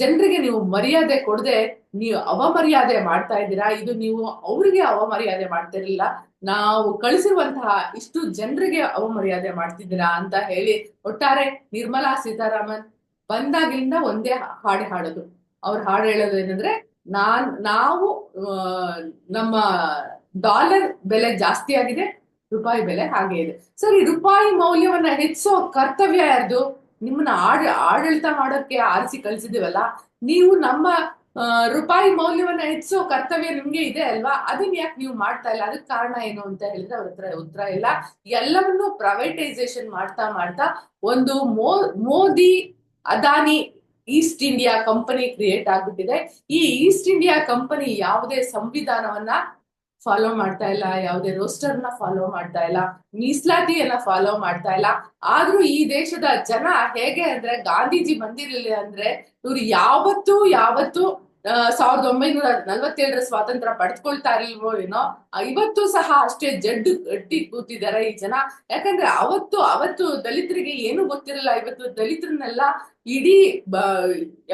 ಜನರಿಗೆ ನೀವು ಮರ್ಯಾದೆ ಕೊಡದೆ ನೀವು ಅವಮರ್ಯಾದೆ ಮಾಡ್ತಾ ಇದ್ದೀರಾ? ಇದು ನೀವು ಅವರಿಗೆ ಅವಮರ್ಯಾದೆ ಮಾಡ್ತಿರ್ಲಿಲ್ಲ ನಾವು ಕಳಿಸಿರುವಂತಹ ಇಷ್ಟು ಜನರಿಗೆ ಅವಮರ್ಯಾದೆ ಮಾಡ್ತಿದ್ದೀರಾ ಅಂತ ಹೇಳಿ ಒಟ್ಟಾರೆ ನಿರ್ಮಲಾ ಸೀತಾರಾಮನ್ ಬಂದಾಗಿಂದ ಒಂದೇ ಹಾಡು ಹಾಡೋದು. ಅವ್ರು ಹಾಡು ಹೇಳೋದು ಏನಂದ್ರೆ, ನಾನ್, ನಾವು ನಮ್ಮ ಡಾಲರ್ ಬೆಲೆ ಜಾಸ್ತಿ ಆಗಿದೆ, ರೂಪಾಯಿ ಬೆಲೆ ಹಾಗೆ ಇದೆ. ಸರಿ, ರೂಪಾಯಿ ಮೌಲ್ಯವನ್ನ ಹೆಚ್ಚಿಸೋ ಕರ್ತವ್ಯ ಯಾರ್ದು? ನಿಮ್ಮನ್ನ ಆಡ, ಆಡಳಿತ ಮಾಡೋಕೆ ಆರಿಸಿ ಕಳಿಸಿದಿವಲ್ಲ ನೀವು ನಮ್ಮ ರೂಪಾಯಿ ಮೌಲ್ಯವನ್ನ ಹೆಚ್ಚಿಸೋ ಕರ್ತವ್ಯ ನಿಮ್ಗೆ ಇದೆ ಅಲ್ವಾ? ಅದನ್ನ ಯಾಕೆ ನೀವು ಮಾಡ್ತಾ ಇಲ್ಲ? ಅದಕ್ಕೆ ಕಾರಣ ಏನು ಅಂತ ಹೇಳಿದ್ರೆ ಅವ್ರ ಹತ್ರ ಉತ್ತರ ಇಲ್ಲ. ಎಲ್ಲವನ್ನೂ ಪ್ರೈವೇಟೈಸೇಷನ್ ಮಾಡ್ತಾ ಮಾಡ್ತಾ ಒಂದು ಮೋ, Modi, Adani East India Company create ಆಗ್ಬಿಟ್ಟಿದೆ. ಈ ಈಸ್ಟ್ ಇಂಡಿಯಾ ಕಂಪನಿ ಯಾವುದೇ ಸಂವಿಧಾನವನ್ನ ಫಾಲೋ ಮಾಡ್ತಾ ಇಲ್ಲ, ಯಾವುದೇ ರೋಸ್ಟರ್ನ ಫಾಲೋ ಮಾಡ್ತಾ ಇಲ್ಲ, ಮೀಸಲಾತಿಯನ್ನ ಫಾಲೋ ಮಾಡ್ತಾ ಇಲ್ಲ. ಆದ್ರೂ ಈ ದೇಶದ ಜನ ಹೇಗೆ ಅಂದ್ರೆ, ಗಾಂಧೀಜಿ ಬಂದಿರಲಿಲ್ಲ ಅಂದ್ರೆ ಇವ್ರು ಯಾವತ್ತು ಯಾವತ್ತು ಸಾವಿರದ ಒಂಬೈನೂರ ನಲ್ವತ್ತೇಳರ ಸ್ವಾತಂತ್ರ್ಯ ಪಡೆದುಕೊಳ್ತಾ ಇಲ್ವೋ ಏನೋ ಇವತ್ತು ಸಹ ಅಷ್ಟೇ ಜಡ್ಡು ಗಟ್ಟಿ ಕೂತಿದ್ದಾರೆ ಈ ಜನ. ಯಾಕಂದ್ರೆ ಅವತ್ತು ಅವತ್ತು ದಲಿತರಿಗೆ ಏನು ಗೊತ್ತಿರಲ್ಲ, ಇವತ್ತು ದಲಿತರನ್ನೆಲ್ಲ ಇಡೀ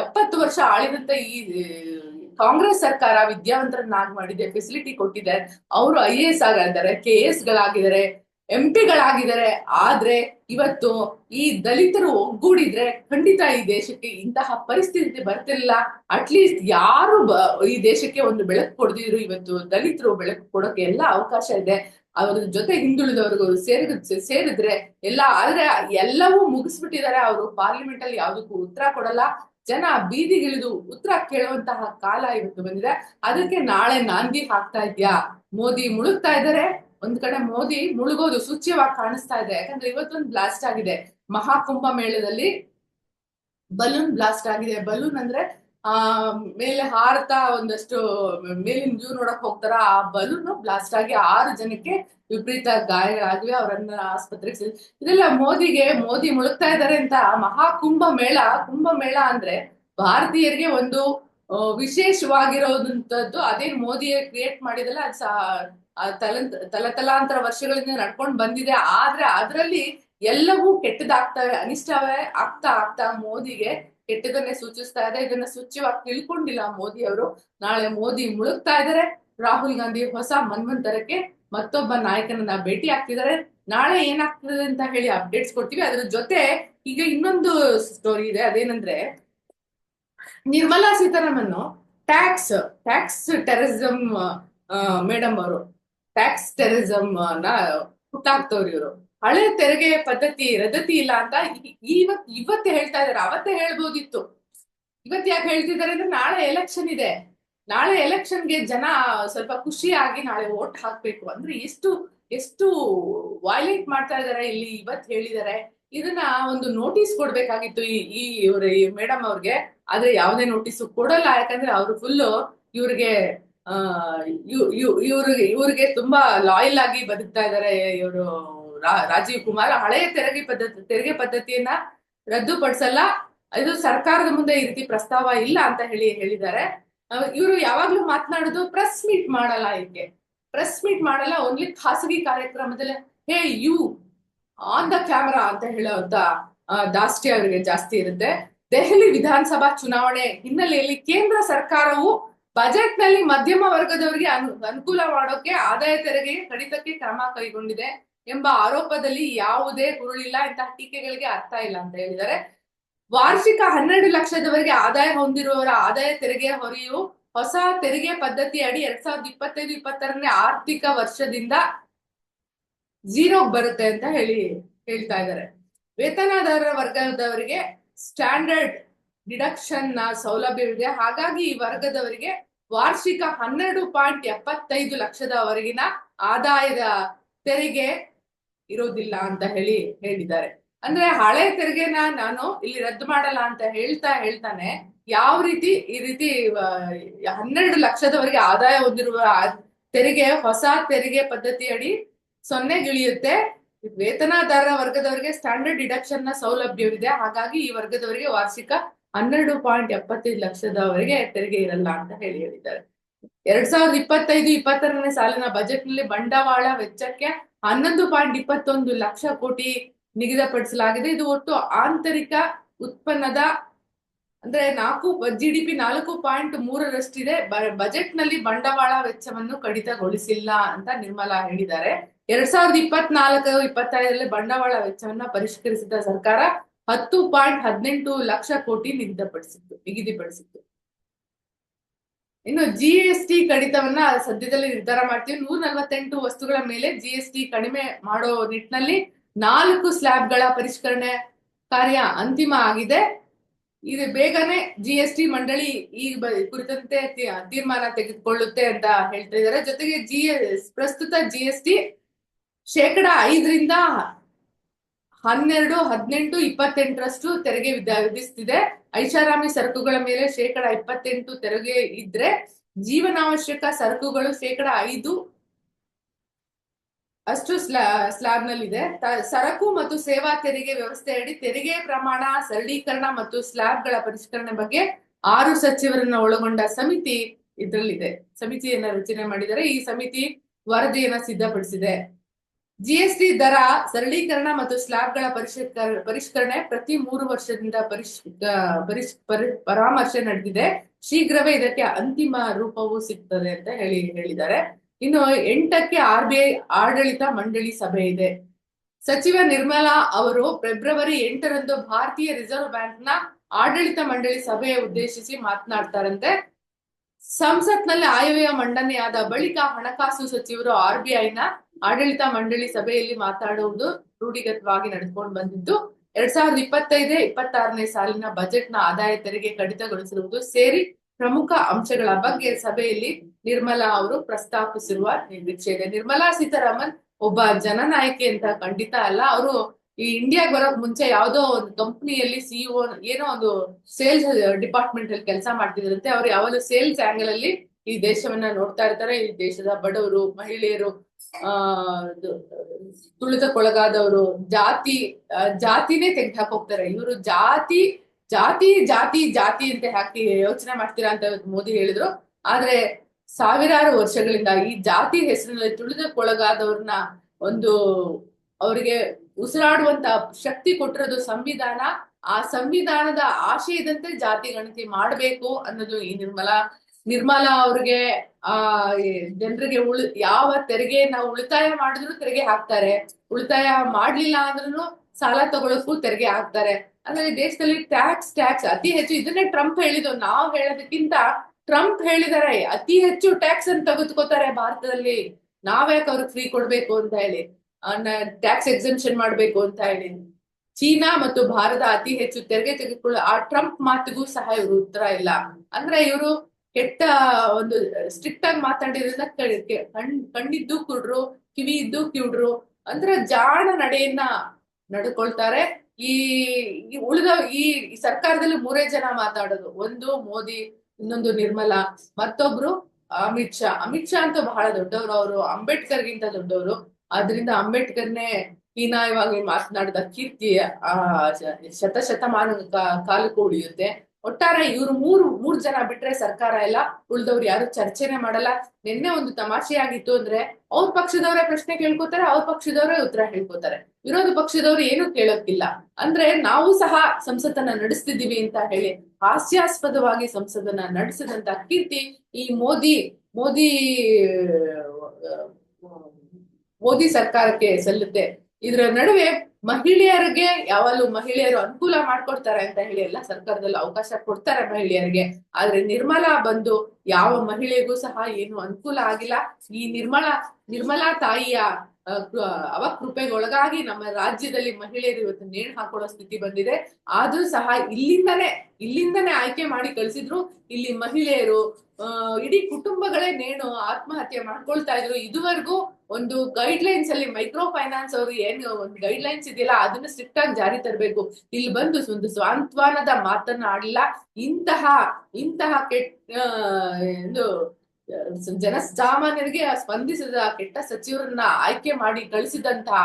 ಎಪ್ಪತ್ತು ವರ್ಷ ಆಳಿದಂತ ಈ ಕಾಂಗ್ರೆಸ್ ಸರ್ಕಾರ ವಿದ್ಯಾವಂತರನ್ನಾಗಿ ಮಾಡಿದೆ ಫೆಸಿಲಿಟಿ ಕೊಟ್ಟಿದೆ, ಅವರು ಐ ಎ ಎಸ್ ಆಗಿದ್ದಾರೆ ಕೆ ಎಸ್ ಗಳಾಗಿದ್ದಾರೆ ಎಂ ಪಿಗಳಾಗಿದ್ದಾರೆ ಆದ್ರೆ ಇವತ್ತು ಈ ದಲಿತರು ಒಗ್ಗೂಡಿದ್ರೆ ಖಂಡಿತ ಈ ದೇಶಕ್ಕೆ ಇಂತಹ ಪರಿಸ್ಥಿತಿ ಬರ್ತಿರ್ಲಿಲ್ಲ. ಅಟ್ಲೀಸ್ಟ್ ಯಾರು ಈ ದೇಶಕ್ಕೆ ಒಂದು ಬೆಳಕು ಕೊಡದಿದ್ರು, ಇವತ್ತು ದಲಿತರು ಬೆಳಕು ಕೊಡೋಕೆ ಎಲ್ಲ ಅವಕಾಶ ಇದೆ. ಅವ್ರ ಜೊತೆ ಹಿಂದುಳಿದವ್ರಿಗೂ ಸೇರಿದ, ಸೇರಿದ್ರೆ ಎಲ್ಲ, ಆದ್ರೆ ಎಲ್ಲವೂ ಮುಗಿಸ್ಬಿಟ್ಟಿದ್ದಾರೆ. ಅವರು ಪಾರ್ಲಿಮೆಂಟ್ ಅಲ್ಲಿ ಯಾವ್ದಕ್ಕೂ ಉತ್ತರ ಕೊಡಲ್ಲ. ಜನ ಬೀದಿಗಿಳಿದು ಉತ್ತರ ಕೇಳುವಂತಹ ಕಾಲ ಇವತ್ತು ಬಂದಿದೆ. ಅದಕ್ಕೆ ನಾಳೆ ನಾಂದಿ ಹಾಕ್ತಾ ಇದ್ಯಾ? ಮೋದಿ ಮುಳುಗ್ತಾ ಇದ್ದಾರೆ. ಒಂದ್ ಕಡೆ ಮೋದಿ ಮುಳುಗೋದು ಸೂಚ್ಯವಾಗಿ ಕಾಣಿಸ್ತಾ ಇದೆ. ಯಾಕಂದ್ರೆ ಇವತ್ತೊಂದು ಬ್ಲಾಸ್ಟ್ ಆಗಿದೆ. ಮಹಾಕುಂಭ ಮೇಳದಲ್ಲಿ ಬಲೂನ್ ಬ್ಲಾಸ್ಟ್ ಆಗಿದೆ. ಬಲೂನ್ ಅಂದ್ರೆ ಆ, ಮೇಲೆ ಹಾರತಾ ಒಂದಷ್ಟು, ಮೇಲಿನ ವ್ಯೂ ನೋಡಕ್ ಹೋಗ್ತಾರ, ಆ ಬಲೂನ್ ಬ್ಲಾಸ್ಟ್ ಆಗಿ ಆರು ಜನಕ್ಕೆ ವಿಪರೀತ ಗಾಯಗಳಾಗಿವೆ ಅವರನ್ನ ಆಸ್ಪತ್ರೆಗೆ ಇದೆಲ್ಲ ಮೋದಿಗೆ, ಮೋದಿ ಮುಳುಗ್ತಾ ಇದ್ದಾರೆ ಅಂತ ಮಹಾಕುಂಭ ಮೇಳ, ಕುಂಭ ಮೇಳ ಅಂದ್ರೆ ಭಾರತೀಯರಿಗೆ ಒಂದು ವಿಶೇಷವಾಗಿರೋದಂತದ್ದು ಅದೇ ಮೋದಿ ಕ್ರಿಯೇಟ್ ಮಾಡಿದಲ್ಲ ತಲ ತಲತಲಾಂತರ ವರ್ಷಗಳಿಂದ ನಡ್ಕೊಂಡು ಬಂದಿದೆ. ಆದ್ರೆ ಅದರಲ್ಲಿ ಎಲ್ಲವೂ ಕೆಟ್ಟದಾಗ್ತವೆ ಅನಿಷ್ಟವೇ ಆಗ್ತಾ ಆಗ್ತಾ ಮೋದಿಗೆ ಕೆಟ್ಟದನ್ನೇ ಸೂಚಿಸ್ತಾ ಇದೆ ಇದನ್ನ ಸೂಚ್ಯವಾಗಿ ತಿಳ್ಕೊಂಡಿಲ್ಲ ಮೋದಿ ಅವರು. ನಾಳೆ ಮೋದಿ ಮುಳುಗ್ತಾ ಇದಾರೆ. ರಾಹುಲ್ ಗಾಂಧಿ ಹೊಸ ಮನ್ವಂತರಕ್ಕೆ ಮತ್ತೊಬ್ಬ ನಾಯಕನನ್ನ ಭೇಟಿ ಆಗ್ತಿದ್ದಾರೆ ನಾಳೆ ಏನಾಗ್ತದೆ ಅಂತ ಹೇಳಿ ಅಪ್ಡೇಟ್ಸ್ ಕೊಡ್ತೀವಿ. ಅದ್ರ ಜೊತೆ ಈಗ ಇನ್ನೊಂದು ಸ್ಟೋರಿ ಇದೆ. ಅದೇನಂದ್ರೆ Nirmala Sitharaman tax tax terrorism madam ಅವರು. ಟ್ಯಾಕ್ಸ್ ಟೆರರಿಸಂ ನ ಹುಟ್ಟಾಕ್ತವ್ರಿ ಇವರು. ಹಳೆ ತೆರಿಗೆ ಪದ್ಧತಿ ರದ್ದತಿ ಇಲ್ಲ ಅಂತ ಇವತ್ ಇವತ್ತೇ ಹೇಳ್ತಾ ಇದಾರೆ ಅವತ್ತೇ ಹೇಳ್ಬೋದಿತ್ತು. ಇವತ್ತು ಯಾಕೆ ಹೇಳ್ತಿದ್ದಾರೆ ಅಂದ್ರೆ ನಾಳೆ ಎಲೆಕ್ಷನ್ ಇದೆ. ನಾಳೆ ಎಲೆಕ್ಷನ್ಗೆ ಜನ ಸ್ವಲ್ಪ ಖುಷಿಯಾಗಿ ನಾಳೆ ವೋಟ್ ಹಾಕ್ಬೇಕು. ಅಂದ್ರೆ ಎಷ್ಟು ಎಷ್ಟು ವೈಲೇಟ್ ಮಾಡ್ತಾ ಇದಾರೆ ಇಲ್ಲಿ ಇವತ್ ಹೇಳಿದ್ದಾರೆ. ಇದನ್ನ ಒಂದು ನೋಟಿಸ್ ಕೊಡ್ಬೇಕಾಗಿತ್ತು ಈ ಈ ಇವ್ರ ಈ ಮೇಡಮ್ ಅವ್ರಿಗೆ. ಆದ್ರೆ ಯಾವುದೇ ನೋಟಿಸ್ ಕೊಡಲ್ಲ. ಯಾಕಂದ್ರೆ ಅವ್ರು ಫುಲ್ ಇವ್ರಿಗೆ ಇವ್ರಿಗೆ ಇವ್ರಿಗೆ ತುಂಬಾ ಲಾಯಲ್ ಆಗಿ ಬದುಕ್ತಾ ಇದಾರೆ ಇವರು ರಾಜೀವ್ ಕುಮಾರ್ ಹಳೆಯ ತೆರಿಗೆ ಪದ್ಧತಿ, ತೆರಿಗೆ ಪದ್ಧತಿಯನ್ನ ರದ್ದುಪಡಿಸಲ್ಲ. ಇದು ಸರ್ಕಾರದ ಮುಂದೆ ಈ ರೀತಿ ಪ್ರಸ್ತಾವ ಇಲ್ಲ ಅಂತ ಹೇಳಿ ಹೇಳಿದ್ದಾರೆ. ಇವರು ಯಾವಾಗ್ಲೂ ಮಾತನಾಡುದು ಪ್ರೆಸ್ ಮೀಟ್ ಮಾಡಲ್ಲ ಇದಕ್ಕೆ ಪ್ರೆಸ್ ಮೀಟ್ ಮಾಡಲ್ಲ ಓನ್ಲಿ ಖಾಸಗಿ ಕಾರ್ಯಕ್ರಮದಲ್ಲಿ, hey you on the camera ಅಂತ ಹೇಳೋಂತ ದಾಸ್ಟಿ ಅವರಿಗೆ ಜಾಸ್ತಿ ಇರುತ್ತೆ. ದೆಹಲಿ ವಿಧಾನಸಭಾ ಚುನಾವಣೆ ಹಿನ್ನೆಲೆಯಲ್ಲಿ ಕೇಂದ್ರ ಸರ್ಕಾರವು ಬಜೆಟ್ನಲ್ಲಿ ಮಧ್ಯಮ ವರ್ಗದವರಿಗೆ ಅನು, ಅನುಕೂಲ ಮಾಡೋಕೆ ಆದಾಯ ತೆರಿಗೆ ಕಡಿತಕ್ಕೆ ಕ್ರಮ ಕೈಗೊಂಡಿದೆ. ಎಂಬ ಆರೋಪದಲ್ಲಿ ಯಾವುದೇ ಹುರುಳಿಲ್ಲ ಇಂತಹ ಟೀಕೆಗಳಿಗೆ ಅರ್ಥ ಇಲ್ಲ ಅಂತ ಹೇಳಿದ್ದಾರೆ. ವಾರ್ಷಿಕ ಹನ್ನೆರಡು ಲಕ್ಷದವರೆಗೆ ಆದಾಯ ಹೊಂದಿರುವವರ ಆದಾಯ ತೆರಿಗೆ ಹೊರೆಯು ಹೊಸ ತೆರಿಗೆ ಪದ್ಧತಿ ಅಡಿ ಎರಡ್ ಸಾವಿರದ ಇಪ್ಪತ್ತೈದು ಇಪ್ಪತ್ತಾರನೇ ಆರ್ಥಿಕ ವರ್ಷದಿಂದ ಝೀರೋ ಬರುತ್ತೆ ಅಂತ ಹೇಳಿ ಹೇಳ್ತಾ ಇದ್ದಾರೆ. ವೇತನದಾರರ ವರ್ಗದವರಿಗೆ ಸ್ಟ್ಯಾಂಡರ್ಡ್ ಡಿಡಕ್ಷನ್ನ ಸೌಲಭ್ಯವಿದೆ. ಹಾಗಾಗಿ ಈ ವರ್ಗದವರಿಗೆ ವಾರ್ಷಿಕ ಹನ್ನೆರಡು ಪಾಯಿಂಟ್ ಎಪ್ಪತ್ತೈದು ಲಕ್ಷದವರೆಗಿನ ಆದಾಯದ ತೆರಿಗೆ ಇರೋದಿಲ್ಲ ಅಂತ ಹೇಳಿ ಹೇಳಿದ್ದಾರೆ. ಅಂದ್ರೆ ಹಳೆ ತೆರಿಗೆನ ನಾನು ಇಲ್ಲಿ ರದ್ದು ಮಾಡಲ್ಲ ಅಂತ ಹೇಳ್ತಾ ಹೇಳ್ತಾನೆ, ಯಾವ ರೀತಿ ಈ ರೀತಿ ಹನ್ನೆರಡು ಲಕ್ಷದವರೆಗೆ ಆದಾಯ ಹೊಂದಿರುವ ತೆರಿಗೆ ಹೊಸ ತೆರಿಗೆ ಪದ್ಧತಿಯಡಿ ಸೊನ್ನೆಗಿಳಿಯುತ್ತೆ ವೇತನದಾರರ ವರ್ಗದವರಿಗೆ ಸ್ಟ್ಯಾಂಡರ್ಡ್ ಡಿಡಕ್ಷನ್ನ ಸೌಲಭ್ಯವಿದೆ. ಹಾಗಾಗಿ ಈ ವರ್ಗದವರಿಗೆ ವಾರ್ಷಿಕ ಹನ್ನೆರಡು ಪಾಯಿಂಟ್ ಎಪ್ಪತ್ತೈದು ಲಕ್ಷದವರೆಗೆ ತೆರಿಗೆ ಇರಲ್ಲ ಅಂತ ಹೇಳಿ ಹೇಳಿದ್ದಾರೆ. ಎರಡ್ ಸಾವಿರದ ಇಪ್ಪತ್ತೈದು, ಇಪ್ಪತ್ತರನೇ ಸಾಲಿನ ಬಜೆಟ್ನಲ್ಲಿ ಬಂಡವಾಳ ವೆಚ್ಚಕ್ಕೆ ಹನ್ನೊಂದು ಪಾಯಿಂಟ್ ಇಪ್ಪತ್ತೊಂದು ಲಕ್ಷ ಕೋಟಿ ನಿಗದಿಪಡಿಸಲಾಗಿದೆ. ಇದು ಒಟ್ಟು ಆಂತರಿಕ ಉತ್ಪನ್ನದ, ಅಂದ್ರೆ ನಾಲ್ಕು ಜಿ ಡಿ ಪಿ ನಾಲ್ಕು ಪಾಯಿಂಟ್ ಮೂರರಷ್ಟಿದೆ. ಬಜೆಟ್ನಲ್ಲಿ ಬಂಡವಾಳ ವೆಚ್ಚವನ್ನು ಕಡಿತಗೊಳಿಸಿಲ್ಲ ಅಂತ ನಿರ್ಮಲಾ ಹೇಳಿದ್ದಾರೆ. ಎರಡ್ ಸಾವಿರದ ಇಪ್ಪತ್ನಾಲ್ಕು, ಇಪ್ಪತ್ತೈದರಲ್ಲಿ ಬಂಡವಾಳ ವೆಚ್ಚವನ್ನ ಪರಿಷ್ಕರಿಸಿದ ಸರ್ಕಾರ ಹತ್ತು ಪಾಯಿಂಟ್ ಹದಿನೆಂಟು ಲಕ್ಷ ಕೋಟಿ ನಿಗದಿಪಡಿಸಿತ್ತು ನಿಗದಿಪಡಿಸಿತ್ತು. ಇನ್ನು ಜಿ ಎಸ್ ಟಿ ಕಡಿತವನ್ನ ಸದ್ಯದಲ್ಲಿ ನಿರ್ಧಾರ ಮಾಡ್ತೀವಿ. ನೂರ ನಲವತ್ತೆಂಟು ವಸ್ತುಗಳ ಮೇಲೆ ಜಿ ಎಸ್ ಟಿ ಕಡಿಮೆ ಮಾಡೋ ನಿಟ್ಟಿನಲ್ಲಿ ನಾಲ್ಕು ಸ್ಲ್ಯಾಬ್ಗಳ ಪರಿಷ್ಕರಣೆ ಕಾರ್ಯ ಅಂತಿಮ ಆಗಿದೆ. ಇದು ಬೇಗನೆ ಜಿ ಎಸ್ ಟಿ ಮಂಡಳಿ ಈ ಕುರಿತಂತೆ ತೀರ್ಮಾನ ತೆಗೆದುಕೊಳ್ಳುತ್ತೆ ಅಂತ ಹೇಳ್ತಾ ಇದ್ದಾರೆ. ಜೊತೆಗೆ ಜಿ ಪ್ರಸ್ತುತ ಜಿ ಎಸ್ ಟಿ ಶೇಕಡ ಐದರಿಂದ ಹನ್ನೆರಡು, ಹದಿನೆಂಟು, ಇಪ್ಪತ್ತೆಂಟರಷ್ಟು ತೆರಿಗೆ ವಿಧ- ವಿಧಿಸ್ತಿದೆ. ಐಷಾರಾಮಿ ಸರಕುಗಳ ಮೇಲೆ ಶೇಕಡ ಇಪ್ಪತ್ತೆಂಟು ತೆರಿಗೆ ಇದ್ರೆ ಜೀವನಾವಶ್ಯಕ ಸರಕುಗಳು ಶೇಕಡ ಐದು ಅಷ್ಟು ಸ್ಲಾ ಸ್ಲಾಬ್ ನಲ್ಲಿದೆ ತ- ಸರಕು ಮತ್ತು ಸೇವಾ ತೆರಿಗೆ ವ್ಯವಸ್ಥೆಯಡಿ ತೆರಿಗೆ ಪ್ರಮಾಣ, ಸರಳೀಕರಣ ಮತ್ತು ಸ್ಲ್ಯಾಬ್ಗಳ ಪರಿಷ್ಕರಣೆ ಬಗ್ಗೆ ಆರು ಸಚಿವರನ್ನ ಒಳಗೊಂಡ ಸಮಿತಿ ಇದರಲ್ಲಿದೆ. ಸಮಿತಿಯನ್ನ ರಚನೆ ಮಾಡಿದರೆ ಈ ಸಮಿತಿ ವರದಿಯನ್ನ ಸಿದ್ಧಪಡಿಸಿದೆ. ಜಿಎಸ್ಟಿ ದರ ಸರಳೀಕರಣ ಮತ್ತು ಸ್ಲ್ಯಾಬ್ಗಳ ಪರಿಷ್ಕರ ಪರಿಷ್ಕರಣೆ ಪ್ರತಿ ಮೂರು ವರ್ಷದಿಂದ ಪರಿಷ್ ಪರಿಷ್ ಪರಾಮರ್ಶೆ ನಡೆದಿದೆ. ಶೀಘ್ರವೇ ಇದಕ್ಕೆ ಅಂತಿಮ ರೂಪವೂ ಸಿಗ್ತದೆ ಅಂತ ಹೇಳಿ, ಹೇಳಿದ್ದಾರೆ. ಇನ್ನು ಎಂಟಕ್ಕೆ ಆರ್ ಬಿ ಆಡಳಿತ ಮಂಡಳಿ ಸಭೆ ಇದೆ. ಸಚಿವ ನಿರ್ಮಲಾ ಅವರು ಫೆಬ್ರವರಿ ಎಂಟರಂದು ಭಾರತೀಯ ರಿಸರ್ವ್ ಬ್ಯಾಂಕ್ನ ಆಡಳಿತ ಮಂಡಳಿ ಸಭೆಯ ಉದ್ದೇಶಿಸಿ ಮಾತನಾಡ್ತಾರಂತೆ. ಸಂಸತ್ನಲ್ಲಿ ಆಯವ್ಯಯ ಮಂಡನೆಯಾದ ಬಳಿಕ ಹಣಕಾಸು ಸಚಿವರು ಆರ್ ಬಿ ಐನ ಆಡಳಿತ ಮಂಡಳಿ ಸಭೆಯಲ್ಲಿ ಮಾತಾಡುವುದು ರೂಢಿಗತವಾಗಿ ನಡೆದುಕೊಂಡು ಬಂದಿದ್ದು, ಎರಡ್ ಸಾವಿರದ ಇಪ್ಪತ್ತೈದೇ, ಇಪ್ಪತ್ತಾರನೇ ಸಾಲಿನ ಬಜೆಟ್ನ ಆದಾಯ ತೆರಿಗೆ ಕಡಿತಗೊಳಿಸಿರುವುದು ಸೇರಿ ಪ್ರಮುಖ ಅಂಶಗಳ ಬಗ್ಗೆ ಸಭೆಯಲ್ಲಿ ನಿರ್ಮಲಾ ಅವರು ಪ್ರಸ್ತಾಪಿಸಿರುವ ನಿರೀಕ್ಷೆ ಇದೆ ನಿರ್ಮಲಾ ಸೀತಾರಾಮನ್ ಒಬ್ಬ ಜನನಾಯಕಿ ಅಂತ ಖಂಡಿತ ಅಲ್ಲ, ಅವರು ಈ ಇಂಡಿಯಾಗ್ ಬರೋಕ್ ಮುಂಚೆ ಯಾವ್ದೋ ಒಂದು ಕಂಪನಿಯಲ್ಲಿ ಸಿಇಒ ಏನೋ ಒಂದು ಸೇಲ್ಸ್ ಡಿಪಾರ್ಟ್ಮೆಂಟ್ ಅಲ್ಲಿ ಕೆಲಸ ಮಾಡ್ತಿದ್ರಂತೆ, ಅವ್ರು ಯಾವಾಗ ಸೇಲ್ಸ್ ಆಂಗಲ್ ಅಲ್ಲಿ ಈ ದೇಶವನ್ನ ನೋಡ್ತಾ ಇರ್ತಾರೆ. ಈ ದೇಶದ ಬಡವರು, ಮಹಿಳೆಯರು, ಆ ತುಳಿತಕ್ಕೊಳಗಾದವರು, ಜಾತಿ ಜಾತಿನೇ ತೆಗ್ದು ಹಾಕೋಗ್ತಾರೆ ಇವರು ಜಾತಿ ಜಾತಿ ಜಾತಿ ಜಾತಿ ಅಂತ ಹಾಕಿ ಯೋಚನೆ ಮಾಡ್ತೀರಾ ಅಂತ ಮೋದಿ ಹೇಳಿದ್ರು. ಆದ್ರೆ ಸಾವಿರಾರು ವರ್ಷಗಳಿಂದ ಈ ಜಾತಿ ಹೆಸರಿನಲ್ಲಿ ತುಳಿದಕ್ಕೊಳಗಾದವ್ರನ್ನ ಒಂದು ಅವರಿಗೆ ಉಸಿರಾಡುವಂತ ಶಕ್ತಿ ಕೊಟ್ಟಿರೋದು ಸಂವಿಧಾನ. ಆ ಸಂವಿಧಾನದ ಆಶಯದಂತೆ ಜಾತಿ ಗಣತಿ ಮಾಡಬೇಕು ಅನ್ನೋದು ಈ ನಿರ್ಮಲಾ ನಿರ್ಮಲಾ ಅವ್ರಿಗೆ, ಆ ಜನರಿಗೆ ಉಳಿ, ಯಾವ ತೆರಿಗೆ ನಾವು ಉಳಿತಾಯ ಮಾಡಿದ್ರು ತೆರಿಗೆ ಹಾಕ್ತಾರೆ. ಉಳಿತಾಯ ಮಾಡ್ಲಿಲ್ಲ ಅಂದ್ರೂ ಸಾಲ ತಗೊಳಕ್ಕೂ ತೆರಿಗೆ ಹಾಕ್ತಾರೆ. ಅಂದ್ರೆ ದೇಶದಲ್ಲಿ ಟ್ಯಾಕ್ಸ್ ಟ್ಯಾಕ್ಸ್ ಅತಿ ಹೆಚ್ಚು, ಇದನ್ನೇ ಟ್ರಂಪ್ ಹೇಳಿದ್ರು ನಾವು ಹೇಳೋದಕ್ಕಿಂತ ಟ್ರಂಪ್ ಹೇಳಿದಾರೆ, ಅತಿ ಹೆಚ್ಚು ಟ್ಯಾಕ್ಸ್ ಅನ್ನು ತೆಗೆದುಕೋತಾರೆ ಭಾರತದಲ್ಲಿ. ನಾವ್ಯಾಕೆ ಅವ್ರಿಗೆ ಫ್ರೀ ಕೊಡ್ಬೇಕು ಅಂತ ಹೇಳಿ. ಟ್ಯಾಕ್ಸ್ ಎಕ್ಸೆಂಪ್ಷನ್ ಮಾಡಬೇಕು ಅಂತ ಹೇಳಿದ್ರು ಚೀನಾ ಮತ್ತು ಭಾರತ ಅತಿ ಹೆಚ್ಚು ತೆರಿಗೆ ತೆಗೆದುಕೊಳ್ಳೋ ಆ ಟ್ರಂಪ್ ಮಾತಿಗೂ ಸಹ ಇವರು ಉತ್ತರ ಇಲ್ಲ. ಅಂದ್ರೆ ಇವರು ಕೆಟ್ಟ ಒಂದು ಸ್ಟ್ರಿಕ್ಟ್ ಆಗಿ ಮಾತಾಡಿದ್ರಿಂದ ಕಣ್, ಕಣ್ಣಿದ್ದು ಕುಡ್ರು ಕಿವಿ ಇದ್ದು ಕಿವುಡ್ರು. ಅಂದ್ರೆ ಜಾಣ ನಡೆಯನ್ನ ನಡ್ಕೊಳ್ತಾರೆ. ಈ ಉಳಿದ ಈ ಸರ್ಕಾರದಲ್ಲಿ ಮೂರೇ ಜನ ಮಾತಾಡೋದು. ಒಂದು ಮೋದಿ, ಇನ್ನೊಂದು ನಿರ್ಮಲಾ, ಮತ್ತೊಬ್ರು ಅಮಿತ್ ಶಾ. ಅಮಿತ್ ಶಾ ಅಂತ ಬಹಳ ದೊಡ್ಡವರು ಅವರು. ಅಂಬೇಡ್ಕರ್ಗಿಂತ ದೊಡ್ಡವರು. ಆದ್ರಿಂದ ಅಂಬೇಡ್ಕರ್ನೇ ಹೀನಾಯವಾಗಿ ಮಾತನಾಡಿದ, ಕೀರ್ತಿ, ಆ ಶತಶತಮಾನ ಕಾಲಕ್ಕೂ ಉಳಿಯುತ್ತೆ. ಒಟ್ಟಾರೆ ಇವ್ರು ಮೂರು, ಮೂರ್ ಜನ ಬಿಟ್ರೆ ಸರ್ಕಾರ ಎಲ್ಲ ಉಳ್ದವ್ರು ಯಾರು ಚರ್ಚೆನೆ ಮಾಡಲ್ಲ. ನಿನ್ನೆ ಒಂದು ತಮಾಷೆ ಆಗಿತ್ತು ಅಂದ್ರೆ ಅವ್ರ ಪಕ್ಷದವರೇ ಪ್ರಶ್ನೆ ಕೇಳ್ಕೊತಾರೆ, ಅವ್ರ ಪಕ್ಷದವರೇ ಉತ್ತರ ಹೇಳ್ಕೊತಾರೆ. ವಿರೋಧ ಪಕ್ಷದವರು ಏನು ಕೇಳೋಕ್ಕಿಲ್ಲ. ಅಂದ್ರೆ ನಾವು ಸಹ ಸಂಸತ್ತನ್ನ ನಡೆಸ್ತಿದ್ದೀವಿ ಅಂತ ಹೇಳಿ ಹಾಸ್ಯಾಸ್ಪದವಾಗಿ ಸಂಸದನ್ನ ನಡೆಸಿದಂತ ಕೀರ್ತಿ ಈ ಮೋದಿ ಮೋದಿ ಮೋದಿ ಸರ್ಕಾರಕ್ಕೆ ಸಲ್ಲುತ್ತೆ. ಇದರ ನಡುವೆ ಮಹಿಳೆಯರಿಗೆ ಯಾವಾಗಲೂ ಮಹಿಳೆಯರು ಅನುಕೂಲ ಮಾಡ್ಕೊಡ್ತಾರೆ ಅಂತ ಹೇಳಿ ಎಲ್ಲ ಸರ್ಕಾರದಲ್ಲಿ ಅವಕಾಶ ಕೊಡ್ತಾರೆ ಮಹಿಳೆಯರಿಗೆ. ಆದ್ರೆ ನಿರ್ಮಲಾ ಬಂದು ಯಾವ ಮಹಿಳೆಗೂ ಸಹ ಏನು ಅನುಕೂಲ ಆಗಿಲ್ಲ. ಈ ನಿರ್ಮಲಾ ನಿರ್ಮಲಾ ತಾಯಿಯ ಅವಕೃಪೆಗೊಳಗಾಗಿ ನಮ್ಮ ರಾಜ್ಯದಲ್ಲಿ ಮಹಿಳೆಯರು ಇವತ್ತು ನೇಣು ಹಾಕೊಳ್ಳೋ ಸ್ಥಿತಿ ಬಂದಿದೆ. ಆದ್ರೂ ಸಹ ಇಲ್ಲಿಂದನೇ ಇಲ್ಲಿಂದನೇ ಆಯ್ಕೆ ಮಾಡಿ ಕಳಿಸಿದ್ರು. ಇಲ್ಲಿ ಮಹಿಳೆಯರು ಇಡೀ ಕುಟುಂಬಗಳೇ ನೇಣು ಆತ್ಮಹತ್ಯೆ ಮಾಡ್ಕೊಳ್ತಾ ಇದ್ರು. ಇದುವರೆಗೂ ಒಂದು ಗೈಡ್ ಲೈನ್ಸ್ ಅಲ್ಲಿ ಮೈಕ್ರೋ ಫೈನಾನ್ಸ್ ಅವರು ಏನು ಒಂದು ಗೈಡ್ ಲೈನ್ಸ್ ಇದೆಯಲ್ಲ, ಅದನ್ನ ಸ್ಟ್ರಿಕ್ಟ್ ಆಗಿ ಜಾರಿ ತರಬೇಕು. ಇಲ್ಲಿ ಬಂದು ಒಂದು ಸ್ವಾಂತ್ವಾನದ ಮಾತನ್ನ ಆಡಿಲ್ಲ ಇಂತಹ ಇಂತಹ ಕೆಟ್ಟ ಒಂದು ಜನಸಾಮಾನ್ಯರಿಗೆ ಸ್ಪಂದಿಸಿದ ಕೆಟ್ಟ ಸಚಿವರನ್ನ ಆಯ್ಕೆ ಮಾಡಿ ಕಳಿಸಿದಂತಹ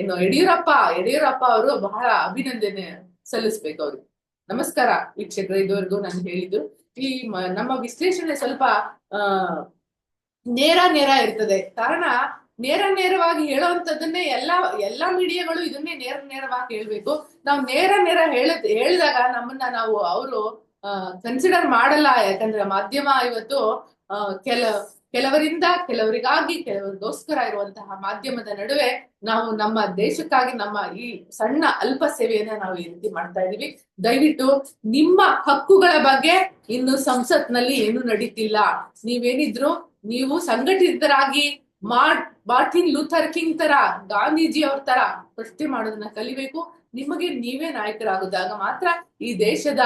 ಏನು ಯಡಿಯೂರಪ್ಪ ಯಡಿಯೂರಪ್ಪ ಅವರು ಬಹಳ ಅಭಿನಂದನೆ ಸಲ್ಲಿಸ್ಬೇಕು ಅವ್ರಿಗೆ. ನಮಸ್ಕಾರ ವೀಕ್ಷಕರ, ಇದುವರೆಗೂ ನಾನು ಹೇಳಿದ್ದು, ಈ ನಮ್ಮ ವಿಶ್ಲೇಷಣೆ ಸ್ವಲ್ಪ ನೇರ ನೇರ ಇರ್ತದೆ. ಕಾರಣ, ನೇರ ನೇರವಾಗಿ ಹೇಳುವಂತದನ್ನೇ ಎಲ್ಲಾ ಎಲ್ಲಾ ಮೀಡಿಯಾಗಳು ಇದನ್ನೇ ನೇರ ನೇರವಾಗಿ ಹೇಳ್ಬೇಕು. ನಾವು ನೇರ ನೇರ ಹೇಳ ಹೇಳಿದಾಗ ನಮ್ಮನ್ನ ನಾವು ಅವರು ಕನ್ಸಿಡರ್ ಮಾಡಲ್ಲ. ಯಾಕಂದ್ರೆ ಮಾಧ್ಯಮ ಇವತ್ತು ಕೆಲ, ಕೆಲವರಿಂದ ಕೆಲವರಿಗಾಗಿ ಕೆಲವರಿಗೋಸ್ಕರ ಇರುವಂತಹ ಮಾಧ್ಯಮದ ನಡುವೆ ನಾವು ನಮ್ಮ ದೇಶಕ್ಕಾಗಿ, ನಮ್ಮ ಈ ಸಣ್ಣ ಅಲ್ಪ ಸೇವೆಯನ್ನ ನಾವು ಈ ರೀತಿ ಮಾಡ್ತಾ ಇದೀವಿ ದಯವಿಟ್ಟು ನಿಮ್ಮ ಹಕ್ಕುಗಳ ಬಗ್ಗೆ ಇನ್ನು ಸಂಸತ್ನಲ್ಲಿ ಏನು ನಡೀತಿಲ್ಲ. ನೀವೇನಿದ್ರು ನೀವು ಸಂಘಟಿತರಾಗಿ ಮಾರ್ ಮಾರ್ಟಿನ್ ಲೂಥರ್ ಕಿಂಗ್ ತರ ಗಾಂಧೀಜಿ ಅವ್ರ ತರ ಪ್ರಶ್ನೆ ಮಾಡೋದನ್ನ ಕಲಿಬೇಕು. ನಿಮಗೆ ನೀವೇ ನಾಯಕರಾಗುದಾಗ ಮಾತ್ರ ಈ ದೇಶದ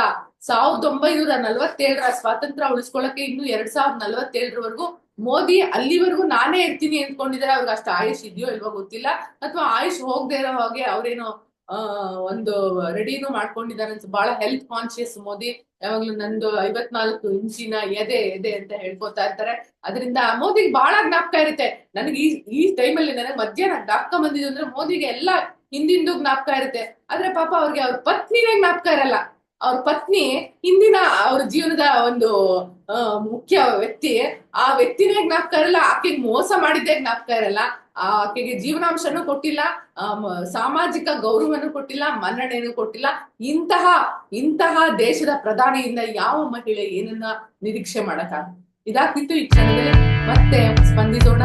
ಸಾವಿರದ ಒಂಬೈನೂರ ನಲವತ್ತೇಳರ ಸ್ವಾತಂತ್ರ್ಯ ಉಳಿಸ್ಕೊಳ್ಳಕ್ಕೆ ಇನ್ನು ಎರಡ್ ಸಾವಿರದ ನಲವತ್ತೇಳರವರೆಗೂ ಮೋದಿ ಅಲ್ಲಿವರೆಗೂ ನಾನೇ ಇರ್ತೀನಿ ಅಂದ್ಕೊಂಡಿದ್ದಾರೆ ಅವ್ರಿಗೆ ಅಷ್ಟು ಆಯುಷ್ ಇದೆಯೋ ಇಲ್ವೋ ಗೊತ್ತಿಲ್ಲ. ಅಥವಾ ಆಯುಷ್ ಹೋಗದೆ ಇರೋ ಹಾಗೆ ಅವ್ರೇನೋ ಒಂದು ರೆಡಿನೂ ಮಾಡ್ಕೊಂಡಿದ್ದಾರೆ ಅಂತ ಬಹಳ ಹೆಲ್ತ್ ಕಾನ್ಶಿಯಸ್ ಮೋದಿ. ಯಾವಾಗ್ಲೂ ನಂದು ಐವತ್ನಾಲ್ಕು ಇಂಚಿನ ಎದೆ ಎದೆ ಅಂತ ಹೇಳ್ಕೊತಾ ಇರ್ತಾರೆ. ಅದರಿಂದ ಮೋದಿಗೆ ಬಹಳ ಜ್ಞಾಪಕ ಇರುತ್ತೆ. ನನಗೆ ಈ ಈ ಟೈಮಲ್ಲಿ ನನಗೆ ಮಧ್ಯಾಹ್ನ ಜ್ಞಾಪಕ ಬಂದಿದ್ದು ಅಂದ್ರೆ ಮೋದಿಗೆ ಎಲ್ಲ ಹಿಂದಿಂದು ಜ್ಞಾಪಕ ಇರುತ್ತೆ. ಆದ್ರೆ ಪಾಪ ಅವ್ರಿಗೆ ಅವ್ರ ಪತ್ನಿನೇ ಜ್ಞಾಪಕ ಇರಲ್ಲ. ಅವ್ರ ಪತ್ನಿ ಹಿಂದಿನ ಅವ್ರ ಜೀವನದ ಒಂದು ಮುಖ್ಯ ವ್ಯಕ್ತಿ, ಆ ವ್ಯಕ್ತಿನೇ ಜ್ಞಾಪಕ ಇರಲ್ಲ. ಆಕೆಗೆ ಮೋಸ ಮಾಡಿದ್ದೇ ಜ್ಞಾಪಕ ಇರಲ್ಲ. ಆಕೆಗೆ ಜೀವನಾಂಶನೂ ಕೊಟ್ಟಿಲ್ಲ. ಸಾಮಾಜಿಕ ಗೌರವನೂ ಕೊಟ್ಟಿಲ್ಲ. ಮನ್ನಣೆನೂ ಕೊಟ್ಟಿಲ್ಲ. ಇಂತಹ ಇಂತಹ ದೇಶದ ಪ್ರಧಾನಿಯಿಂದ ಯಾವ ಮಹಿಳೆ ಏನನ್ನ ನಿರೀಕ್ಷೆ ಮಾಡಕ್ಕಾಗ ಇದಾಗ್ತಿತ್ತು ಈ ಕ್ಷಣದಲ್ಲಿ. ಮತ್ತೆ ಸ್ಪಂದಿಸೋಣ.